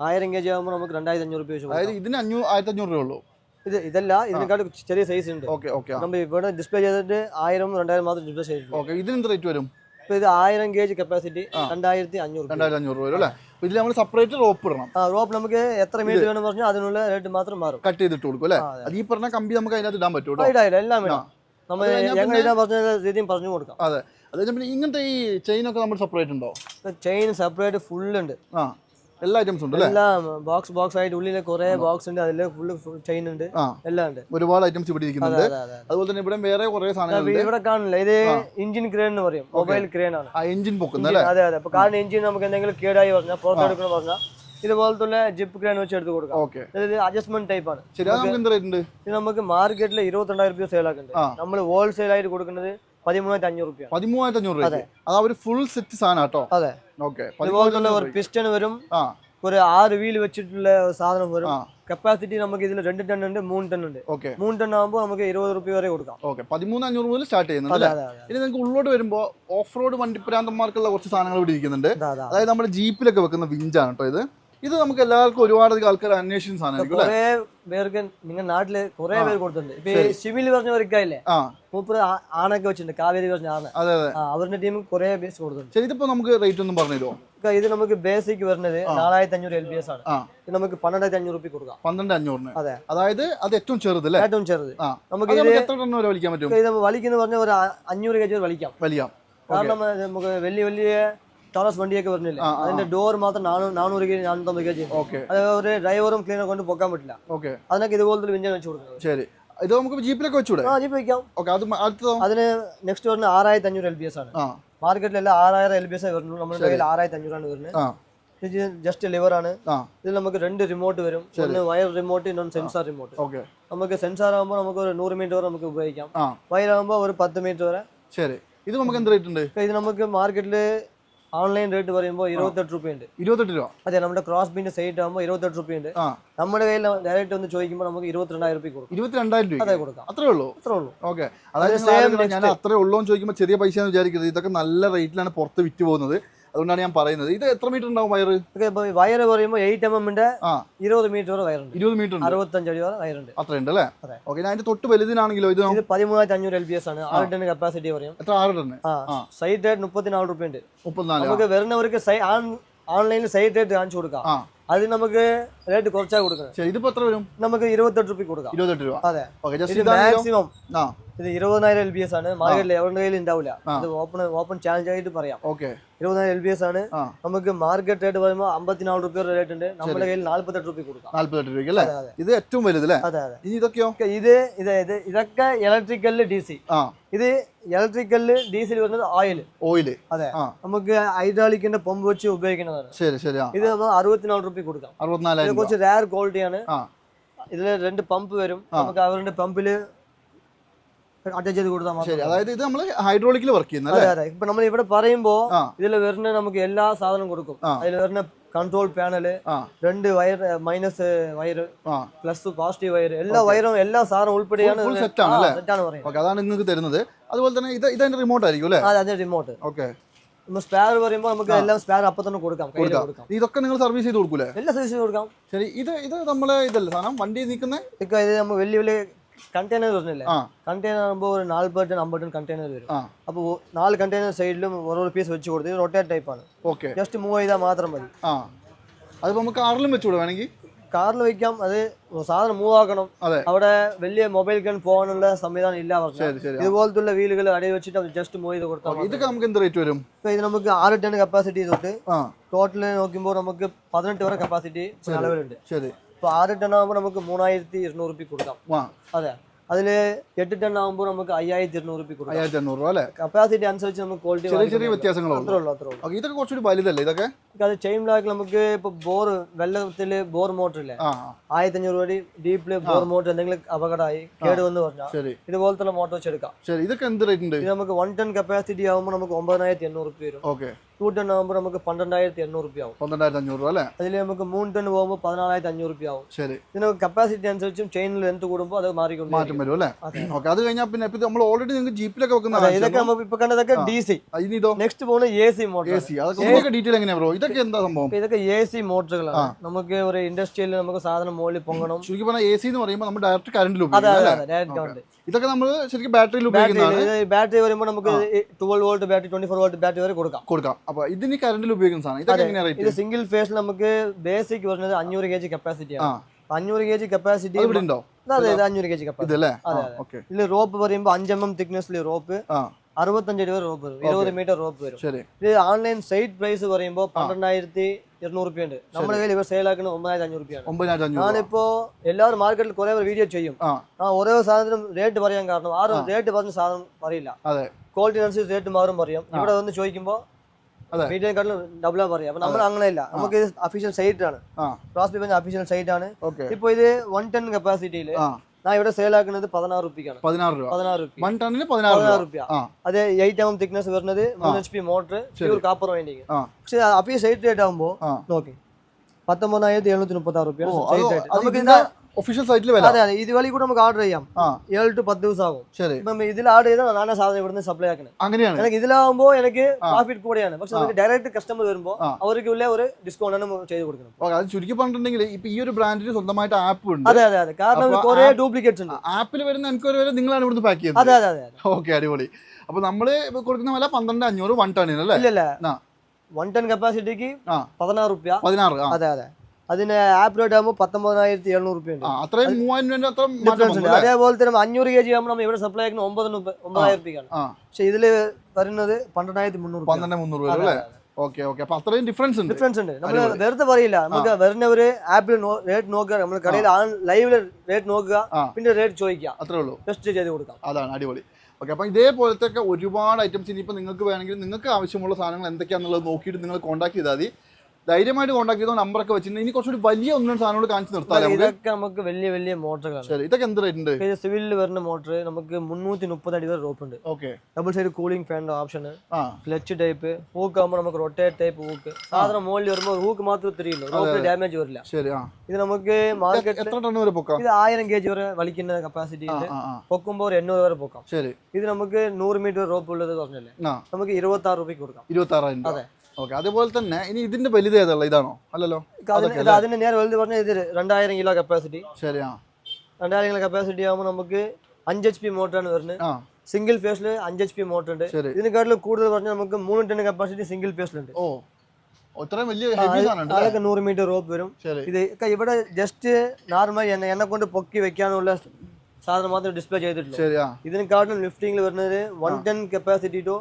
ആയിരം കെ ജി ആകുമ്പോൾ നമുക്ക് രണ്ടായിരത്തി അഞ്ഞൂറ് രൂപ വെച്ച് അതായത് ഇതിന് അഞ്ഞൂറ് ആയിരത്തി അഞ്ഞൂറ് രൂപ ഉള്ളൂ. ഇത് ഇതല്ല ഇതിനേക്കാൾ ചെറിയ സൈസ് ഉണ്ട്. ഓക്കെ ഓക്കെ നമ്മൾ ഇവിടെ ഡിസ്പ്ലേ ചെയ്തിട്ട് ആയിരം രണ്ടായിരം മാത്രം ഡിസ്പ്ലേ ചെയ്തിട്ടുണ്ട്. ഓക്കെ ഇതിന് എന്ത് റേറ്റ് വരും? ഇപ്പൊ ഇത് ആയിരം കെ ജി കപ്പാസിറ്റി രണ്ടായിരത്തി അഞ്ഞൂറ് രണ്ടായിരത്തി അഞ്ഞൂറ് രൂപ അല്ലേ? ഇതിൽ നമ്മൾ സെപ്പറേറ്റ് റോപ്പ് ഇടണം. ആ റോപ്പ് നമുക്ക് എത്ര മീറ്റർ വേണം പറഞ്ഞാൽ അതിനുള്ള റേറ്റ് മാത്രം മാറും. കട്ട് ചെയ്തിട്ട് കൊടുക്കും അല്ലേ? അത്. ഈ പറഞ്ഞ കമ്പി നമുക്ക് അതിനകത്ത് ഇടാൻ പറ്റും കേട്ടോ സൈഡായില്ല എല്ലാം വേണം നമ്മൾ ഞങ്ങൾ ഇടാൻ പറഞ്ഞ രീതിയും പറഞ്ഞു കൊടുക്കാം. അതെ. അതെ പിന്നെ ഇങ്ങനത്തെ ഈ ചെയിൻ ഒക്കെ നമ്മൾ സെപ്പറേറ്റ് ഉണ്ടോ? ചെയിൻ സെപ്പറേറ്റ് ഫുൾ ഉണ്ട്. ആ. എല്ലാ ഐറ്റംസും ഉണ്ട് എല്ലാം ബോക്സ് ബോക്സ് ആയിട്ട് ഉള്ളിൽ കുറെ ബോക്സ് ഉണ്ട്. അതിൽ ഫുള്ള് ചെയിൻ ഉണ്ട്. എല്ലാം ഉണ്ട്. ഒരുപാട് ഐറ്റംസ് ഇവിടെ ഇരിക്കുന്നുണ്ട്. അതെ അതെ അതുപോലെ തന്നെ ഇവിടെ വേറെ കുറെ സാധനങ്ങൾ ഇവിടെ കാണില്ല ഇത് എഞ്ചിൻ ക്രെയിൻ എന്ന് പറയും. മൊബൈൽ ക്രെയിൻ ആണ്. എഞ്ചിൻ പൊക്കുന്ന അല്ലേ? അതെ അതെ. അപ്പൊ കാരണം എഞ്ചിൻ നമുക്ക് എന്തെങ്കിലും കേടായി പറഞ്ഞാൽ പുറത്തെടുക്കണം പറഞ്ഞാൽ ഇതുപോലത്തെ ജിപ്പ് ക്രാൻ വെച്ച് എടുത്ത് കൊടുക്കാം. ഇത് അഡ്ജസ്റ്റ്മെന്റ് ടൈപ്പ് ആണ്. ഇത് നമുക്ക് മാർക്കറ്റിൽ ഇരുപത്തിരണ്ടായിരം രൂപ സെയിൽ ആക്കുന്നുണ്ട്. നമ്മൾ ഹോൾസെയിൽ ആയിട്ട് കൊടുക്കുന്നത് പതിമൂന്നായിരത്തി അഞ്ഞൂറ് രൂപ പതിമൂവായിരത്തി അഞ്ഞൂറ് രൂപ അത് ഒരു ഫുൾ സെറ്റ് സാധനം കേട്ടോ. അതെ. ഓക്കെ ഇതുപോലത്തുള്ള ഒരു പിസ്റ്റൺ വരും. ഒരു ആറ് വീൽ വെച്ചിട്ടുള്ള സാധനം വരും. കപ്പാസിറ്റി നമുക്ക് ഇതിൽ രണ്ട് ടൺ ഉണ്ട് മൂന്ന് ടൺ ഉണ്ട്. ഓക്കെ മൂന്ന് ടൺ ആകുമ്പോൾ നമുക്ക് ഇരുപത് റുപ്യ വരെ കൊടുക്കാം. ഓക്കെ പതിമൂന്ന് അഞ്ഞൂറ് മുതൽ സ്റ്റാർട്ട് ചെയ്യുന്നുണ്ട് ഇനി നിങ്ങൾക്ക് ഉള്ളോട്ട് വരുമ്പോൾ ഓഫ് റോഡ് വണ്ടിപ്രാന്തന്മാർക്കുള്ള കുറച്ച് സാധനങ്ങൾ ഇവിടെ ഇരിക്കുന്നുണ്ട്. അതാ, അതാ. അതായത് നമ്മുടെ ജീപ്പിലൊക്കെ വെക്കുന്ന വിഞ്ചാണ് കേട്ടോ ഇത്. ഇത് നമുക്ക് എല്ലാവർക്കും ഒരുപാട് ആൾക്കാർ അന്വേഷിക്കുന്ന സാധനമായിരിക്കും അല്ലേ? കുറെ പേർക്ക് നിങ്ങളുടെ നാട്ടിൽ കുറെ പേര് കൊടുത്തിട്ടുണ്ട്. ഇപ്പൊ ഈ സിവിൽ പറഞ്ഞ ഒരുക്കായില്ലേ ആ. മൂപ്പര് ആ- ആണൊക്കെ വെച്ചിട്ടുണ്ട് കാവേരി പറഞ്ഞ ആണ്. അതെ അതെ. ആ അവരുടെ ടീം കുറെ ബേസ് കൊടുത്തിട്ടുണ്ട്. ശരി ഇതിപ്പോ നമുക്ക് റേറ്റ് ഒന്നും പറഞ്ഞു ഇപ്പൊ ഇത് നമുക്ക് ബേസിക് വരുന്നത് നാലായിരത്തി അഞ്ഞൂറ് എൽ ബി എസ് ആണ്. ആ. ഇത് നമുക്ക് പന്ത്രണ്ടായിരത്തി അഞ്ഞൂറ് റുപ്യ കൊടുക്കാം. പന്ത്രണ്ട് അഞ്ഞൂറിന് അതെ. അതായത് അത് ഏറ്റവും ചെറുത് അല്ലേ? ഏറ്റവും ചെറുത്. ആ. നമുക്ക് അത് നമുക്ക് എത്ര വരെ വലിക്കാൻ പറ്റും? ഇത് വലിക്കുന്ന പറഞ്ഞ ഒരു അ- അഞ്ഞൂറ് കെ ജി വലിക്കാം. വലിയ കാരണം നമുക്ക് വലിയ വലിയ ടോറസ് വണ്ടിയൊക്കെ ആ, അതിന്റെ ഡോർ മാത്രം നാനൂറ് കെ ജി നാനൂറ്റമ്പത് കെ ജി. ഓക്കെ. അത് ഒരു ഡ്രൈവറും ക്ലീനർ കൊണ്ട് പൊക്കാൻ പറ്റില്ല. ഓക്കെ. അതിനൊക്കെ ഇതുപോലത്തെ ഒരു വിഞ്ചൻ വെച്ച് കൊടുക്കുന്നത് ശരി. ഇത് നമുക്ക് ജീപ്പിലൊക്കെ വെച്ചൂടെ ആ ജീപ്പ് വയ്ക്കാം ഓക്കെ അത് അടുത്തതോ? അതിന് നെക്സ്റ്റ് വരുന്ന ആറായിരത്തി അഞ്ഞൂറ് എൽ ബി എസ് ആണ്. ആ. മാർക്കറ്റിലെല്ലാം ആറായിരം എൽ ബി എസ് വരുന്നുള്ളൂ നമ്മുടെ കയ്യിൽ ആറായിരത്തി അഞ്ഞൂറാണ് വരുന്നത് ജസ്റ്റ് ലിവർ ആണ്. ഇതിൽ നമുക്ക് രണ്ട് റിമോട്ട് വരും. ഒന്ന് വയർ റിമോട്ട് ഇന്നൊന്ന് സെൻസാർ റിമോട്ട് ഓക്കെ. നമുക്ക് സെൻസാർ ആകുമ്പോൾ നമുക്ക് ഒരു നൂറ് മീറ്റർ വരെ നമുക്ക് ഉപയോഗിക്കാം. വയർ ആകുമ്പോൾ ഒരു പത്ത് മീറ്റർ വരെ. ശരി. ഇത് നമുക്ക് എന്ത് റേറ്റ് ഉണ്ട്? ഇത് നമുക്ക് മാർക്കറ്റിൽ ഓൺലൈൻ റേറ്റ് പറയുമ്പോൾ ഇരുപത്തെട്ട് രൂപയുണ്ട്. ഇരുപത്തെട്ട് രൂപ. അതെ നമ്മുടെ ക്രോസ് ബിന്റെ സൈറ്റ് ആകുമ്പോൾ ഇരുപത്തെട്ട് രൂപയുണ്ട്. നമ്മുടെ കയ്യിൽ ഡയറക്റ്റ് ഒന്ന് ചോദിക്കുമ്പോൾ നമുക്ക് ഇരുപത്തിരണ്ടായിരം രൂപ കൊടുക്കും. ഇരുപത്തിരണ്ടായിരം രൂപ അതെ കൊടുക്കാം. അത്രേ ഉള്ളൂ? അത്രേ ഉള്ളൂ. ഓക്കെ. അതായത് ഞാൻ അത്രേ ഉള്ളൂ എന്ന് ചോദിക്കുമ്പോൾ ചെറിയ പൈസ എന്ന് വിചാരിക്കരുത്. ഇതൊക്കെ നല്ല റേറ്റിലാണ് പുറത്ത് വിറ്റ് പോകുന്നത്. അതുകൊണ്ടാണ് ഞാൻ പറയുന്നത്. ഇത് എത്ര മീറ്റർ ഉണ്ടാവും വയറ്? വയർ പറയുമ്പോൾ എയ്റ്റ് എം എമ്മിന്റെ ഇരുപത് മീറ്റർ വരെ വയറുണ്ട്. ഇരുപത് മീറ്റർ അറുപത്തഞ്ച് അടി വരെ വയറുണ്ട്. അത്രയുണ്ട് അല്ലേ. ഓക്കെ ഞാൻ അതിന്റെ തൊട്ട് വലുതിനാണെങ്കിലോ ഇത്? ഇത് പതിമൂവായിരത്തി അഞ്ഞൂറ് എൽ ബി എസ് ആണ്. ആറ് ടൺ കപ്പാസിറ്റി പറയും. എത്ര? ആറ് ആ. സൈറ്റ് റേറ്റ് മുപ്പത്തിനാല് രൂപ ഉണ്ട്. മുപ്പത്തിനാല് നമുക്ക് വരുന്നവർക്ക് ഓൺലൈനിൽ സൈറ്റ് റേറ്റ് കാണിച്ചു കൊടുക്കാം. അത് നമുക്ക് റേറ്റ് കുറച്ചാ കൊടുക്കുന്നത്. ശരി ഇതിപ്പോ എത്ര വരും? നമുക്ക് ഇരുപത്തെട്ട് രൂപ കൊടുക്കാം. ഇരുപത്തെട്ട് രൂപ. അതെ. മാക്സിമം ഇത് ഇരുപതിനായിരം എൽ ബി എസ് ആണ്. മാർക്കറ്റിൽ എവരുടെ കയ്യിൽ ഉണ്ടാവില്ല. ഇത് ഓപ്പൺ ഓപ്പൺ ചാലഞ്ച് ആയിട്ട് പറയാം. ഓക്കെ ഇരുപതിനായിരം എൽ ബി എസ് ആണ്. നമുക്ക് മാർക്കറ്റ് റേറ്റ് പറയുമ്പോൾ അമ്പത്തിനാല് രൂപ റേറ്റ് ഉണ്ട്. നമ്മുടെ കയ്യിൽ നാല്പത്തെട്ട് രൂപ കൊടുക്കാം. നാല്പത്തെട്ട് രൂപ അല്ലേ? ഇത് ഏറ്റവും വലുത് അല്ലേ? അതെ അതെ. ഇനി ഇതൊക്കെയോ? ഇത് ഇത് ഇത് ഇതൊക്കെ ഇലക്ട്രിക്കലിൽ ഡി സി ഇത് ഇലക്ട്രിക്കലിൽ ഡീസൽ വരുന്നത് ഓയിൽ ഓയിൽ അതെ. നമുക്ക് ഹൈഡ്രോളിക്കിന്റെ പമ്പ് വെച്ച് ഉപയോഗിക്കുന്നതാണ്. ശരി ശരി ഇത് നമ്മൾ അറുപത്തിനാല് രൂപ കൊടുക്കാം. ഇത് കുറച്ച് റയർ ക്വാളിറ്റിയാണ് ഇതിൽ ഇതിൽ രണ്ട് പമ്പ് വരും. നമുക്ക് അവരുടെ പമ്പിൽ അറ്റാച്ച് ചെയ്ത് കൊടുത്താൽ ശരി. അതായത് ഇത് നമ്മൾ ഹൈഡ്രോളിക്കിൽ വർക്ക് ചെയ്യുന്നത് അതെ അല്ലേ? അതെ ഇപ്പൊ നമ്മൾ ഇവിടെ പറയുമ്പോ ഇതിൽ ഇതിൽ വരുന്ന നമുക്ക് എല്ലാ സാധനവും കൊടുക്കും. അതിൽ അതിൽ വരുന്ന കൺട്രോൾ പാനൽ രണ്ട് wire minus wire plus positive wire എല്ലാ വയറും എല്ലാ സാധനവും ഉൾപ്പെടെയാണ് Full- സെറ്റ് ആണ് അല്ലേ? സെറ്റാണ് അതാണ് നിങ്ങൾക്ക് തരുന്നത്. അതുപോലെ തന്നെ ഇത് ഇതിന്റെ റിമോട്ട് ആയിരിക്കും അല്ലേ? അതെ അതെ റിമോട്ട് ഓക്കെ നമ്മൾ സ്പെയർ പറയുമ്പോൾ നമുക്ക് എല്ലാം സ്പെയർ അപ്പൊ തന്നെ കൊടുക്കാം കൊടുക്കാം. ഇതൊക്കെ നിങ്ങൾ സർവീസ് ചെയ്ത് കൊടുക്കൂലേ? എല്ലാ ചെയ്ത് കൊടുക്കാം. ശരി ഇത് ഇത് നമ്മളെ ഇതല്ല സാധനം? വണ്ടി നിൽക്കുന്ന ഇപ്പൊ ഇത് നമ്മൾ വലിയ വലിയ കണ്ടെയ്നർ വരുന്നില്ലേ? കണ്ടെയ്നർ ആകുമ്പോൾ ഒരു നാൽപ്പത് ടൺ അമ്പത് ടൺ കണ്ടെയ്നർ വരും. അപ്പോൾ നാല് കണ്ടെയ്നർ സൈഡിലും ഓരോ പീസ് വെച്ച് കൊടുത്ത് ഇത് റൊട്ടേറ്റ് ടൈപ്പാണ് ഓക്കെ. ജസ്റ്റ് മൂവ് ചെയ്താൽ മാത്രം മതി. ആ. അതിപ്പോ നമുക്ക് ആറിലും വെച്ചുകൂടെ വേണമെങ്കിൽ. കാറിൽ വയ്ക്കാം അത് സാധനം മൂവ് ആക്കണം. അവിടെ വലിയ മൊബൈൽ ഗൺ പോകാനുള്ള സംവിധാനം ഇല്ല ഇതുപോലത്തെ ഇതുപോലത്തുള്ള വീലുകൾ അടിയിൽ വെച്ചിട്ട് ജസ്റ്റ് മൂവ് ചെയ്ത് കൊടുത്താൽ. ഇതൊക്കെ നമുക്ക് എന്ത് റേറ്റ് വരും? ഇപ്പൊ ഇത് നമുക്ക് ആറ് ടൺ കപ്പാസിറ്റി തൊട്ട് ടോട്ടൽ ടോട്ടൽ നോക്കുമ്പോൾ നമുക്ക് പതിനെട്ട് വരെ കപ്പാസിറ്റി നിലവിലുണ്ട്. ശരി. ഇപ്പൊ ആറ് ടൺ ആകുമ്പോൾ നമുക്ക് മൂവായിരത്തി ഇരുന്നൂറ് റുപ്യ കൊടുക്കാം. അതെ. അതിൽ എട്ട് ടൺ ആകുമ്പോൾ നമുക്ക് അയ്യായിരത്തി ഇരുന്നൂറ് രൂപ അയ്യായിരത്തി അഞ്ഞൂറ് രൂപ അല്ലേ? കപ്പാസിറ്റി അനുസരിച്ച് നമുക്ക് ക്വാളിറ്റി ചെറിയ ചെറിയ വ്യത്യാസങ്ങളോ അത്രേ ഉള്ളൂ അത്രേ ഉള്ളൂ ഇതൊക്കെ കുറച്ചുകൂടി വലുതല്ലേ ഇതൊക്കെ? അത് ചെയിൻ ബ്ലാക്ക് നമുക്ക് ഇപ്പൊ ബോർ വെള്ളത്തിൽ ബോർ മോട്ടർ ഇല്ലേ? ആയിരത്തി അഞ്ഞൂറ് രൂപ ഡീപ്പിൽ ബോർ മോട്ടർ എന്തെങ്കിലും അപകടമായി കേട് വന്ന് പറഞ്ഞാൽ ഇതുപോലത്തെ മോട്ടർ വെച്ചെടുക്കാം ശരി ഇതൊക്കെ എന്ത് റേറ്റ് ഉണ്ട്? ഇത് നമുക്ക് വൺ ടൺ കപ്പാസിറ്റി ആകുമ്പോൾ നമുക്ക് ഒമ്പതിനായിരത്തി എണ്ണൂറ് രൂപ വരും. ഓക്കെ. ടു ടൺ ആകുമ്പോൾ നമുക്ക് പന്ത്രണ്ടായിരത്തി എണ്ണൂറ് രൂപ ആവും. പന്ത്രണ്ടായിരത്തി അഞ്ഞൂറ് രൂപ അല്ലേ? അതിൽ നമുക്ക് മൂന്ന് ടൺ പോകുമ്പോൾ പതിനാലായിരത്തി അഞ്ഞൂറ് രൂപ ആവും. ശരി. ഇതിന് കപ്പാസിറ്റി അനുസരിച്ചും ചെയിനിൽ ലെന്ത് കൂടുമ്പോൾ അത് മാറിക്കൊണ്ട് മാറ്റം വരും അല്ലേ? ഓക്കെ അത് കഴിഞ്ഞാൽ പിന്നെ ഇപ്പൊ നമ്മൾ ഓൾറെഡി നിങ്ങൾക്ക് ജീപ്പിലൊക്കെ വെക്കുന്ന ഇതൊക്കെ നമുക്ക് ഇപ്പൊ കണ്ടതൊക്കെ ഡി സി നെക്സ്റ്റ് പോകുന്നത് A C motor A C അതൊക്കെ ഡീറ്റെയിൽ എങ്ങനെയാ ബ്രോ ഇതൊക്കെ എന്താ സംഭവം? ഇതൊക്കെ എ സി മോട്ടറുകളാണ് നമുക്ക് ഒരു ഇൻഡസ്ട്രിയിൽ നമുക്ക് സാധനം മുകളിൽ പൊങ്ങണം. ചുരുക്കി പറഞ്ഞാൽ എ സി എന്ന് പറയുമ്പോൾ നമ്മൾ ഡയറക്റ്റ് കറണ്ടിൽ ഡയറക്റ്റ് ഇതൊക്കെ നമ്മൾ ശരിക്കും ബാറ്ററിയിൽ ഉപയോഗിക്കുന്നതാണ്. ബാറ്ററി വരുമ്പോൾ നമുക്ക് twelve volt battery twenty four volt battery വരെ കൊടുക്കാം. കൊടുക്കാം. അപ്പൊ ഇതിന് കറണ്ടിൽ ഉപയോഗിക്കുന്ന സാധനം. ഇതൊക്കെ എങ്ങനെയാ ഇത് റേറ്റ് സിംഗിൾ ഫേസിൽ നമുക്ക് ബേസിക് വരുന്നത് അഞ്ഞൂറ് കെ ജി കപ്പാസിറ്റി ആണ് അഞ്ഞൂറ് കെ ജി കപ്പാസിറ്റി ഇവിടെ ഉണ്ടോ? അതെ അഞ്ഞൂറ് കെ ജി കപ്പാസിറ്റി ഇതിൽ റോപ്പ് പറയുമ്പോൾ അഞ്ച് എം എം തിക്നെസ്സിൽ റോപ്പ് അറുപത്തഞ്ച് രൂപ റോപ്പ് വരും. ഇരുപത് മീറ്റർ റോപ്പ് വരും. ഇത് ഓൺലൈൻ സൈറ്റ് പ്രൈസ് പറയുമ്പോൾ പന്ത്രണ്ടായിരത്തി ഇരുന്നൂറ് രൂപ ഉണ്ട്. നമ്മുടെ കയ്യിൽ ഇവർ സെയിൽ ആക്കുന്നത് ഒമ്പതിനായിരത്തി അഞ്ഞൂറ് അഞ്ഞൂറ് ഞാനിപ്പോ എല്ലാവരും മാർക്കറ്റിൽ കുറെ വീഡിയോ ചെയ്യും. ആ. ഓരോ സാധനത്തിനും റേറ്റ് പറയാൻ കാരണം ആരും റേറ്റ് പറഞ്ഞ സാധനം പറയില്ല. ക്വാളിറ്റി അനുസരിച്ച് റേറ്റ് മാറും പറയും. ഇവിടെ വന്ന് ചോദിക്കുമ്പോൾ അതെ. വീഡിയോക്കാട്ടിലും ഡബിളാ പറയാം. അപ്പൊ നമ്മൾ അങ്ങനെയല്ല. നമുക്ക് ഇത് അഫീഷ്യൽ സൈറ്റ് ആണ്. ക്രോസ് ബിബിന്റെ അഫീഷ്യൽ സൈറ്റ് ആണ്. ഇപ്പൊ ഇത് വൺ ടെൻ കപ്പാസിറ്റിയിൽ ആ இவட ഇവിടെ സെയിൽ பதினாறு ரூபாய்க்கான பதினாறு പതിനാറ് രൂപ. ரூபாய் റുപ്യ. டன்னு பதினாறு பதினாறு ரூபாய் അത് എയ്റ്റ് എം തിക്നെസ് വരുന്നത് മൂന്ന് H P motor pure copper winding പക്ഷെ അഫീഷ്യൽ സൈറ്റ് റേറ്റ് ആകുമ്പോൾ നോക്കി. പത്തൊമ്പതിനായിരത്തി എഴുന്നൂറ്റി മുപ്പത്തി ആറ് അത് നമുക്ക് ഇതിന്റെ ഒഫീഷ്യൽ സൈറ്റിൽ അതെ അതെ. ഇത് വഴി കൂടെ നമുക്ക് ഓർഡർ ചെയ്യാം. ഏഴ് ടു പത്ത് ദിവസം ആകും ശരി. ഇപ്പം ഇതിൽ ഓർഡർ ചെയ്താൽ നാളെ സാധനം ഇവിടുന്ന് സപ്ലൈ ആക്കണം. അങ്ങനെയാണ്. എനിക്ക് ഇതിലാവുമ്പോൾ എനിക്ക് പ്രോഫിറ്റ് കൂടെയാണ്. പക്ഷെ നമുക്ക് ഡയറക്റ്റ് കസ്റ്റമർ വരുമ്പോൾ അവർക്ക് ഉള്ള ഒരു ഡിസ്കൗണ്ട് ആണ് ചെയ്ത് കൊടുക്കണം. ഓക്കെ അത് ചുരുക്കി പറഞ്ഞിട്ടുണ്ടെങ്കിൽ ഇപ്പൊ ഈ ഒരു ബ്രാൻഡിന് സ്വന്തമായിട്ട് ആപ്പ് ഉണ്ട്. അതെ അതെ അതെ. കാരണം കുറേ കുറെ ഡ്യൂപ്ലിക്കേറ്റ്സ് ഉണ്ട്. ആപ്പിൽ വരുന്ന എനിക്ക് ഒരു വരെ നിങ്ങളാണ് ഇവിടുന്ന് പാക്ക് ചെയ്യുന്നത്. അതെ അതെ അതെ ഓക്കെ അടിപൊളി. അപ്പൊ നമ്മൾ കൊടുക്കുന്ന വില പന്ത്രണ്ട് അഞ്ഞൂറ് വൺ ടണ്ണിന് അല്ലേ? ഇല്ല. വൺ ടെൻ കപ്പാസിറ്റിക്ക് പതിനാറ് റുപ്യ. പതിനാറ് അതെ അതെ. അതിന് ആപ്പ് റേറ്റ് ആകുമ്പോൾ പത്തൊമ്പതിനായിരത്തി എഴുന്നൂറ് രൂപയുണ്ട് അത്രയും മൂവായിരം രൂപ അതേപോലെ തന്നെ അഞ്ഞൂറ് കെ ജി ആകുമ്പോൾ നമ്മൾ ഇവിടെ സപ്ലൈ ആക്കുന്ന ഒമ്പത് ഒമ്പതായിരം റുപ്യക്കാണ്. ആ. പക്ഷെ ഇതിൽ വരുന്നത് പന്ത്രണ്ടായിരത്തി മുന്നൂറ് പന്ത്രണ്ട് മുന്നൂറ് രൂപ അല്ലേ? Okay okay. അപ്പൊ അത്രയും ഡിഫറൻസ് ഉണ്ട്. ഡിഫറൻസ് ഉണ്ട്. നമ്മൾ വെറുതെ പറയില്ല. നമുക്ക് വരുന്നവര് ആപ്പിൽ റേറ്റ് നോക്കുക. നമ്മൾ കടയിൽ ലൈവിൽ റേറ്റ് നോക്കുക. പിന്നെ റേറ്റ് ചോദിക്കുക. അത്രേ ഉള്ളൂ. ടെസ്റ്റ് ചെയ്ത് കൊടുക്കാം. അതാണ് അടിപൊളി. ഓക്കെ അപ്പം ഇതേപോലത്തെ ഒക്കെ ഒരുപാട് ഐറ്റംസ് ഇനിയിപ്പോൾ നിങ്ങൾക്ക് വേണമെങ്കിൽ നിങ്ങൾക്ക് ആവശ്യമുള്ള സാധനങ്ങൾ എന്തൊക്കെയാണെന്നുള്ളത് നോക്കിയിട്ട് നിങ്ങൾ കോൺടാക്ട് ചെയ്താൽ മതി. ധൈര്യമായിട്ട് കോൺടാക്ട് ചെയ്തോ നമ്പറൊക്കെ വെച്ചിട്ട് ഇനി കുറച്ചുകൂടി വലിയ ഒന്നും സാധനങ്ങൾ കാണിച്ച് നിർത്താം നമുക്ക്? ഇതൊക്കെ നമുക്ക് വലിയ വലിയ മോട്ടറുകളാണ് ശരി ഇതൊക്കെ എന്ത് റേറ്റ് ഉണ്ട്? സിവിലിൽ വരുന്ന മോട്ടർ നമുക്ക് മുന്നൂറ്റി മുപ്പത് അടി വരെ റോപ്പ് ഉണ്ട്. ഓക്കെ ഡബിൾ സൈഡ് കൂളിംഗ് ഫാനിന്റെ ഓപ്ഷൻ ക്ലച്ച് ടൈപ്പ് ഹൂക്ക് ആകുമ്പോൾ നമുക്ക് റൊട്ടേറ്റ് ടൈപ്പ് ഹൂക്ക് സാധനം മുകളിൽ വരുമ്പോൾ ഹൂക്ക് മാത്രമേ തിരിയുള്ളൂ റോപ്പിൽ ഡാമേജ് വരില്ല. ശരി ഇത് നമുക്ക് മാർക്കറ്റിൽ എത്ര ടൺ വരെ പൊക്കാം? ഇത് ആയിരം കെ ജി വരെ വലിക്കുന്ന കപ്പാസിറ്റി പൊക്കുമ്പോൾ ഒരു എണ്ണൂറ് വരെ പൊക്കാം. ശരി. ഇത് നമുക്ക് നൂറ് മീറ്റർ റോപ്പ് ഉള്ളത് പറഞ്ഞല്ലേ നമുക്ക് ഇരുപത്തി ആറ് രൂപയ്ക്ക് കൊടുക്കാം. ഇരുപത്താറായിരം രൂപ. അതെ. ഓക്കെ അതുപോലെ തന്നെ ഇനി ഇതിന്റെ വലുത് ഏതാ ഇതാണോ? അല്ലല്ലോ? അതിന്റെ നേരെ വലുത് പറഞ്ഞാൽ ഇത് രണ്ടായിരം കിലോ കപ്പാസിറ്റി ശരിയാ രണ്ടായിരം കിലോ കപ്പാസിറ്റി ആകുമ്പോൾ നമുക്ക് അഞ്ച് എച്ച് പി മോട്ടറാണ് വരുന്നത്. സിംഗിൾ ഫേസിൽ അഞ്ച് എച്ച് പി മോട്ടർ ഉണ്ട്. ഇതിനെക്കാട്ടിലും കൂടുതൽ പറഞ്ഞാൽ നമുക്ക് മൂന്ന് ടൺ കപ്പാസിറ്റി സിംഗിൾ ഫേസിലുണ്ട് ഓ. വലിയ അതൊക്കെ നൂറ് മീറ്റർ റോപ്പ് വരും. ഇത് ഇവിടെ ജസ്റ്റ് നോർമൽ എന്നെ എന്നെ കൊണ്ട് പൊക്കി വെക്കാനുള്ള സാധനം മാത്രം ഡിസ്പ്ലേ ചെയ്തിട്ടുണ്ട് ഇതിനെക്കാട്ടിലും ലിഫ്റ്റിംഗിൽ വരുന്നത് വൺ ടെൻ കപ്പാസിറ്റി ടു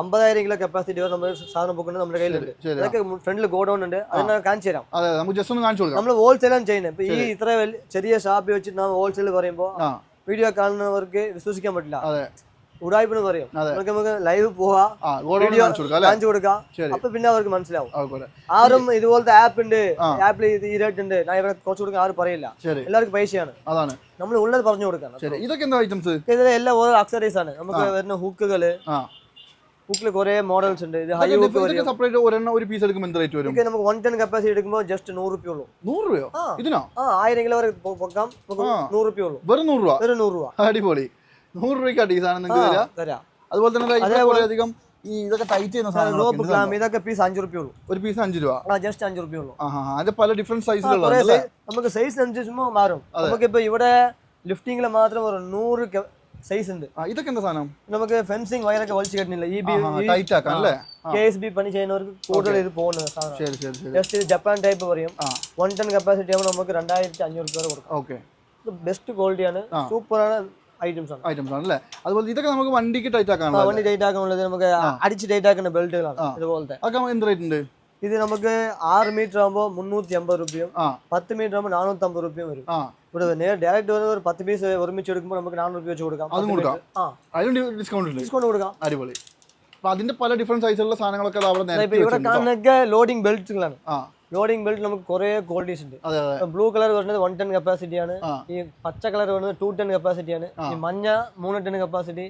അമ്പതായിരം കിലോ കപ്പാസിറ്റി വരെ നമ്മൾ സാധനം പൊക്കുന്നത് നമ്മുടെ കയ്യിലുണ്ട്. അതൊക്കെ ഫ്രണ്ടിൽ ഗോഡൗൺ ഉണ്ട്. അത് കാണിച്ചു തരാം. നമുക്ക് ജസ്റ്റ് ഒന്ന് കാണിച്ചു കൊടുക്കാം. നമ്മൾ ഹോൾസെയിലാണ് ചെയ്യുന്നത്. ഇപ്പൊ ഈ ഇത്ര ചെറിയ ഷാപ്പ് വെച്ചിട്ട് നമ്മൾ ഹോൾസെയിൽ പറയുമ്പോൾ ആ. വീഡിയോ കാണുന്നവർക്ക് വിശ്വസിക്കാൻ പറ്റില്ല. ഉടായ്പെന്ന് പറയും. നമുക്ക് നമുക്ക് ലൈവ് പോവാ. കാണിച്ചു കൊടുക്കാം കൊടുക്കാം. അപ്പൊ പിന്നെ അവർക്ക് മനസ്സിലാവും. ആരും ഇതുപോലത്തെ ആപ്പ് ഉണ്ട്. ആപ്പിൽ ഈ റേറ്റ് ഉണ്ട്. ഞാൻ ഇവിടെ കുറച്ച് കൊടുക്കാൻ ആരും പറയില്ല. എല്ലാവർക്കും പൈസയാണ്. അതാണ്. നമ്മൾ ഉള്ളത് പറഞ്ഞു കൊടുക്കണം. ഇതൊക്കെ എന്താ ഐറ്റംസ് ഇതെല്ലാം ഓരോ അക്സറീസ് ആണ്. നമുക്ക് വരുന്ന ഹുക്കുകൾ ആ ഹുക്കിൽ കുറെ മോഡൽസ് ഉണ്ട്. ഇത് ഹൈ സെപ്പറേറ്റ് ഒരെണ്ണം ഒരു പീസ് എടുക്കുമ്പോൾ എന്ത് റേറ്റ് വരും? നമുക്ക് വൺ ടെൻ കപ്പാസിറ്റി എടുക്കുമ്പോൾ ജസ്റ്റ് നൂറ് റുപ്യ ഉള്ളൂ. നൂറ് രൂപയോ? ഇതിനോ? ആ ആയിരം കിലോ വരെ പൊക്കാം. നൂറ് റുപ്യ ഉള്ളൂ. വെറും നൂറ് രൂപ? വെറും നൂറ് രൂപ. അടിപൊളി. നൂറ് രൂപയ്ക്കാണ് ഈ സാധനം നിങ്ങൾക്ക് തരാം. അതുപോലെ തന്നെ അധികം ഈ ഇതൊക്കെ ടൈറ്റ് ചെയ്യുന്ന റോപ്പ് ലോപ്പ്. ക്ലാം ഇതൊക്കെ പീസ് അഞ്ച് റുപ്യ ഉള്ളൂ. ഒരു പീസ് അഞ്ച് രൂപ. ആ ജസ്റ്റ് അഞ്ച് റുപ്യ ഉള്ളൂ. ആ അതിന്റെ പല ഡിഫറെന്റ് സൈസിലുള്ള നമുക്ക് സൈസ് അനുസരിച്ച് മാറും. നമുക്ക് ഇപ്പൊ ഇവിടെ ലിഫ്റ്റിംഗിൽ മാത്രം ഒരു നൂറ് സൈസ് ഉണ്ട്. ഇതൊക്കെ എന്താ സാധനം? നമുക്ക് ഫെൻസിങ് വയറൊക്കെ വലിച്ചു കെട്ടുന്നില്ല ഈ ടൈറ്റ് ആക്കാം അല്ലേ? കെ എസ് ബി പണി ചെയ്യുന്നവർക്ക് കൂടുതൽ ഇത് പോകുന്നത് സാധനം ജസ്റ്റ് ഇത് ജപ്പാൻ ടൈപ്പ് പറയും. വൺ ടൺ കപ്പാസിറ്റി ആകുമ്പോൾ നമുക്ക് രണ്ടായിരത്തി അഞ്ഞൂറ് രൂപ കൊടുക്കും. ഓക്കെ ബെസ്റ്റ് ക്വാളിറ്റിയാണ് സൂപ്പറാണ് ഐറ്റംസ് ആണ്. ഐറ്റംസ് ആണ് അല്ലേ? അതുപോലെ ഇതൊക്കെ നമുക്ക് വണ്ടിക്ക് ടൈറ്റ് ആക്കാനുള്ള വണ്ടി ടൈറ്റ് ആക്കാനുള്ളത് നമുക്ക് അടിച്ച് ടൈറ്റ് ആക്കുന്ന ബെൽറ്റുകളാണ് ഇതുപോലത്തെ. അതൊക്കെ എന്ത് റേറ്റ് ഉണ്ട്? ഇത് നമുക്ക് ആറ് മീറ്റർ ആകുമ്പോൾ മുന്നൂറ്റി അമ്പത് രൂപയും ആ. പത്ത് മീറ്റർ ആകുമ്പോൾ നാനൂറ്റി അമ്പത് രൂപയും വരും ഇവിടെ നേരെ ഡയറക്റ്റ് വരുന്ന ഒരു പത്ത് പീസ് ഒരുമിച്ച് എടുക്കുമ്പോൾ നമുക്ക് നാനൂറ് രൂപ വെച്ച് കൊടുക്കാം. അതും കൊടുക്കാം. ഡിസ്കൗണ്ട് ഉണ്ട്. ഡിസ്കൗണ്ട് കൊടുക്കാം. അടിപൊളി. അപ്പൊ അതിന്റെ പല ഡിഫറെന്റ് സൈസിലുള്ള സാധനങ്ങളൊക്കെ ഇവിടെ കാണുന്നൊക്കെ ലോഡിംഗ് ബെൽറ്റുകളാണ് ലോഡിംഗ് ബെൽറ്റ് നമുക്ക് കുറേ ക്വാളിറ്റീസ് ഉണ്ട്. ബ്ലൂ കളർ വരുന്നത് വൺ ടെൻ കപ്പാസിറ്റി ആണ്. ഈ പച്ച കളർ വരുന്നത് ടു ടെൻ കപ്പാസിറ്റി ആണ്. ഈ മഞ്ഞ മൂന്ന് ടെൻ കപ്പാസിറ്റി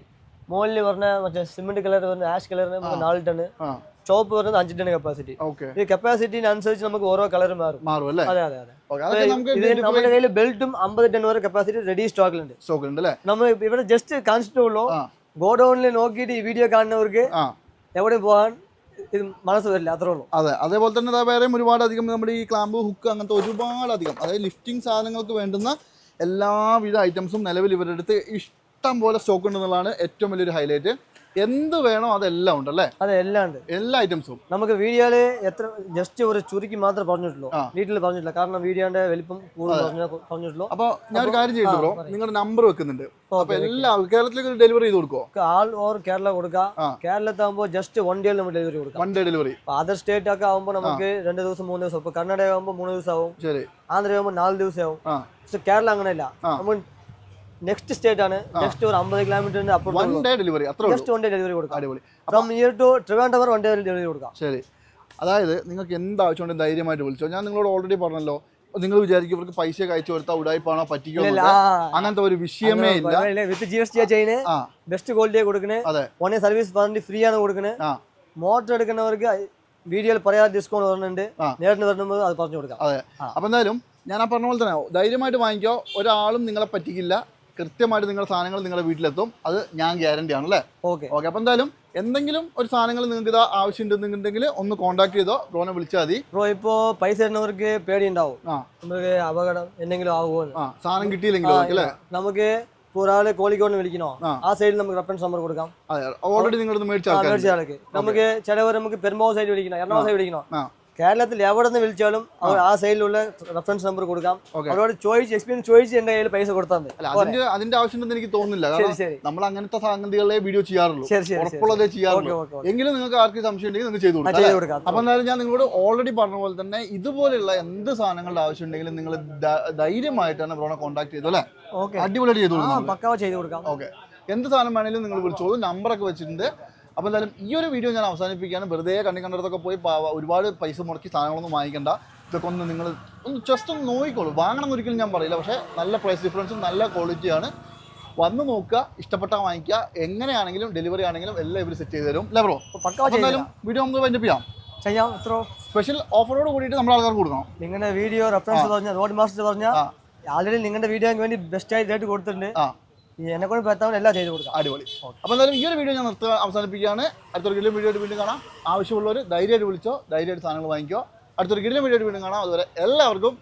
മുകളിൽ പറഞ്ഞ മറ്റേ സിമെന്റ് കളർ വരുന്ന ആഷ് കളർ നാല് ടൺ ആ ചോപ്പ് വരുന്നത് അഞ്ച് ടെൻ കപ്പാസിറ്റി ഈ കപ്പാസിറ്റിന് അനുസരിച്ച് നമുക്ക് ഓരോ കളർ മാറും. മാറും അല്ലേ? അതെ അതെ നമ്മുടെ കയ്യിൽ ബെൽറ്റും അമ്പത് ടൺ വരെ കപ്പാസിറ്റി റെഡി സ്റ്റോക്കിലുണ്ട് സ്റ്റോക്ക് ഉണ്ട് അല്ലേ? നമ്മൾ ഇവിടെ ജസ്റ്റ് കാണിച്ചിട്ടുള്ളൂ ഗോഡൌണിൽ നോക്കിയിട്ട് ഈ വീഡിയോ കാണുന്നവർക്ക് എവിടെ പോകാൻ ഇത് മനസ്സ് വരില്ല അത്രേ ഉള്ളൂ. അതെ അതേപോലെ തന്നെ വേറെയും ഒരുപാട് അധികം നമ്മുടെ ഈ ക്ലാമ്പ് ഹുക്ക് അങ്ങനത്തെ ഒരുപാട് അധികം അതായത് ലിഫ്റ്റിംഗ് സാധനങ്ങൾക്ക് വേണ്ടുന്ന എല്ലാവിധ ഐറ്റംസും നിലവിൽ ഇവരുടെ അടുത്ത് ഇഷ്ടം പോലെ സ്റ്റോക്ക് ഉണ്ടെന്നുള്ളതാണ് ഏറ്റവും വലിയൊരു ഹൈലൈറ്റ് എന്ത് വേണോ അതെല്ലാം ഉണ്ട് അല്ലേ അതെല്ലാം ഉണ്ട്. എല്ലാ ഐറ്റംസും നമുക്ക് വീഡിയോയിൽ എത്ര ജസ്റ്റ് ഒരു ചുരുക്കി മാത്രം പറഞ്ഞിട്ടുള്ളൂ. വീട്ടിൽ പറഞ്ഞിട്ടില്ല. കാരണം വീഡിയോന്റെ വലിപ്പം പറഞ്ഞിട്ടുള്ളൂ. അപ്പൊ ഞാൻ ഒരു കാര്യം ചെയ്തിട്ടുള്ളൂ നിങ്ങളുടെ നമ്പർ വെക്കുന്നുണ്ട്. അപ്പൊ കേരളത്തിലേക്ക് ഒരു ഡെലിവറി ചെയ്ത് നമുക്ക് ആൾ ഓവർ കേരള കൊടുക്ക. ആ. കേരളത്താകുമ്പോൾ ജസ്റ്റ് വൺ ഡേയിൽ നമ്മൾ ഡെലിവറി കൊടുക്കാം. One day delivery other state ഒക്കെ ആകുമ്പോൾ നമുക്ക് രണ്ട് ദിവസം മൂന്ന് ദിവസം. ഇപ്പൊ കർണാടക ആകുമ്പോൾ മൂന്ന് ദിവസം ആവും. ശരി. ആന്ധ്ര ആകുമ്പോൾ നാല് ദിവസം ആവും. ആ. പക്ഷെ കേരള അങ്ങനെയല്ല. നമ്മൾ നെക്സ്റ്റ് സ്റ്റേറ്റ് ആണ്. നെക്സ്റ്റ് ഒരു അമ്പത് കിലോമീറ്റർ വൺ ഡേ ഡെലിവറി അത്രേ ജസ്റ്റ് വൺ ഡേ ഡെലിവറി കൊടുക്കാം. അടിപൊളി. From here to Trivandrum one day delivery കൊടുക്കാം. ശരി. അതായത് നിങ്ങൾക്ക് എന്ത് ആവശ്യമുണ്ട് ധൈര്യമായിട്ട് വിളിച്ചോ. ഞാൻ നിങ്ങളോട് ഓൾറെഡി പറഞ്ഞല്ലോ. നിങ്ങൾ വിചാരിക്കും ഇവർക്ക് പൈസ അയച്ചു കൊടുത്താൽ ഉടായ്പാണോ പറ്റിക്കോ. അങ്ങനത്തെ ഒരു വിഷയമേ ഇല്ല. വിത്ത് ജി എസ് ടി ചെയ്യുന്നത് ബെസ്റ്റ് ക്വാളിറ്റിയെ കൊടുക്കണേ. അതെ. ഓണേ സർവീസ് വാറണ്ടി ഫ്രീ ആണ് കൊടുക്കണേ. മോട്ടർ എടുക്കുന്നവർക്ക് വീഡിയോയിൽ പറയാതെ ഡിസ്കൗണ്ട് വരുന്നുണ്ട്. നേരിട്ട് വരുമ്പോൾ അത് പറഞ്ഞു കൊടുക്കാം. അതെ. അപ്പം എന്തായാലും ഞാൻ ആ പറഞ്ഞ പോലെ തന്നെ ധൈര്യമായിട്ട് വാങ്ങിക്കോ. ഒരാളും നിങ്ങളെ പറ്റിക്കില്ല. കൃത്യമായിട്ട് നിങ്ങളുടെ സാധനങ്ങൾ നിങ്ങളുടെ വീട്ടിലെത്തും. അത് ഞാൻ ഗ്യാരണ്ടി ആണ് അല്ലേ? ഓക്കെ. ഓക്കെ അപ്പം എന്തായാലും എന്തെങ്കിലും ഒരു സാധനങ്ങൾ നിങ്ങൾക്ക് ഇതാ ആവശ്യമുണ്ടെന്നുണ്ടെങ്കിൽ ഒന്ന് കോൺടാക്ട് ചെയ്തോ ബ്രോനെ വിളിച്ചാൽ മതി. ബ്രോ ഇപ്പോ പൈസ തരുന്നവർക്ക് പേടി ഉണ്ടാവും ആ. നമുക്ക് അപകടം എന്തെങ്കിലും ആവുമോ. ആ സാധനം കിട്ടിയില്ലെങ്കിലോ അല്ലേ? നമുക്ക് ഒരാളെ കോളിക്കോട് വിളിക്കണോ? ആ. സൈഡിൽ നമുക്ക് റെഫറൻസ് നമ്പർ കൊടുക്കാം. ഓൾറെഡി നിങ്ങൾ മേടിച്ച ആൾക്ക്. നമുക്ക് ചിലവർ നമുക്ക് പെരുമ്പാവൂർ സൈഡ് വിളിക്കണം എറണാകുളം സൈഡ് വിളിക്കണോ? കേരളത്തിൽ എവിടെ നിന്ന് വിളിച്ചാലും അവർ ആ സൈഡിലുള്ള റെഫറൻസ് നമ്പർ കൊടുക്കാം. അവരോട് ചോദിച്ച് എക്സ്പീരിയൻസ് ചോദിച്ച് എന്റെ കയ്യിൽ പൈസ കൊടുത്താൽ മതി. അതിന്റെ ആവശ്യം ആവശ്യമുണ്ടെന്ന് എനിക്ക് തോന്നുന്നില്ല. നമ്മൾ അങ്ങനത്തെ സംഗതികളെ വീഡിയോ ചെയ്യാറുള്ളൂ. ഉറപ്പുള്ളതേ ചെയ്യാറുള്ളൂ. എങ്കിലും നിങ്ങൾക്ക് ആർക്കും സംശയം ഉണ്ടെങ്കിൽ നിങ്ങൾക്ക് ചെയ്തു കൊടുക്കാം അപ്പൊ എന്തായാലും ഞാൻ നിങ്ങളോട് ഓൾറെഡി പറഞ്ഞ പോലെ തന്നെ ഇതുപോലെയുള്ള എന്ത് സാധനങ്ങളുടെ ആവശ്യം ഉണ്ടെങ്കിലും നിങ്ങൾ ധൈര്യമായിട്ടാണ് ബ്രോണെ കോൺടാക്ട് ചെയ്തു അല്ലേ? അടിപൊളി അടിപൊളിയായിട്ട് ചെയ്ത് കൊടുക്കാം. ഓക്കെ. എന്ത് സാധനം വേണമെങ്കിലും നിങ്ങൾ വിളിച്ചോളൂ. നമ്പറൊക്കെ വെച്ചിട്ടുണ്ട്. അപ്പോൾ എന്തായാലും ഈ ഒരു വീഡിയോ ഞാൻ അവസാനിപ്പിക്കുകയാണ്. വെറുതെ കണ്ണി കണ്ടിടത്തൊക്കെ പോയി ഒരുപാട് പൈസ മുടക്കി സാധനങ്ങളൊന്നും വാങ്ങിക്കണ്ട. ഇതൊക്കെ ഒന്ന് നിങ്ങൾ ഒന്ന് ജസ്റ്റ് ഒന്ന് നോക്കിക്കോളൂ. വാങ്ങണം എന്നൊരിക്കലും ഞാൻ പറയില്ല. പക്ഷേ നല്ല പ്രൈസ് ഡിഫറൻസും നല്ല ക്വാളിറ്റിയാണ് വന്ന് നോക്കുക ഇഷ്ടപ്പെട്ടാൽ വാങ്ങിക്കുക. എങ്ങനെയാണെങ്കിലും ഡെലിവറി ആണെങ്കിലും എല്ലാം ഇവർ സെറ്റ് ചെയ്ത് തരും. ലെവറോ എന്തായാലും വീഡിയോ നമുക്ക് വൈൻഡപ്പ് ചെയ്യാം. ചെയ്യാം. ഇത്രോ സ്പെഷ്യൽ ഓഫറോട് കൂടിയിട്ട് നമ്മൾ ആൾക്കാർ കൊടുക്കണം. നിങ്ങളുടെ വീഡിയോ റെഫറൻസ് പറഞ്ഞ റോഡ് മാസ്റ്റർ പറഞ്ഞ ആ. ആൾറെഡി നിങ്ങളുടെ വീഡിയോക്ക് വേണ്ടി ബെസ്റ്റ് ആയിട്ട് കൊടുത്തിട്ടുണ്ട്. എന്നെ കൊണ്ട് പറ്റാവുന്ന എല്ലാം ചെയ്ത് കൊടുക്കാം. അടിപൊളി. അപ്പോൾ എന്തായാലും ഈ ഒരു വീഡിയോ ഞാൻ നിർത്തുക അവസാനിപ്പിക്കുകയാണ്. അടുത്തൊരു കിലോ വീഡിയോ വീണ്ടും കാണാം. ആവശ്യമുള്ളവർ ധൈര്യമായിട്ട് വിളിച്ചോ ധൈര്യമായിട്ട് സാധനങ്ങൾ വാങ്ങിക്കോ. അടുത്തൊരു കിലോ വീഡിയോ വീണ്ടും കാണാം. അതുവരെ എല്ലാവർക്കും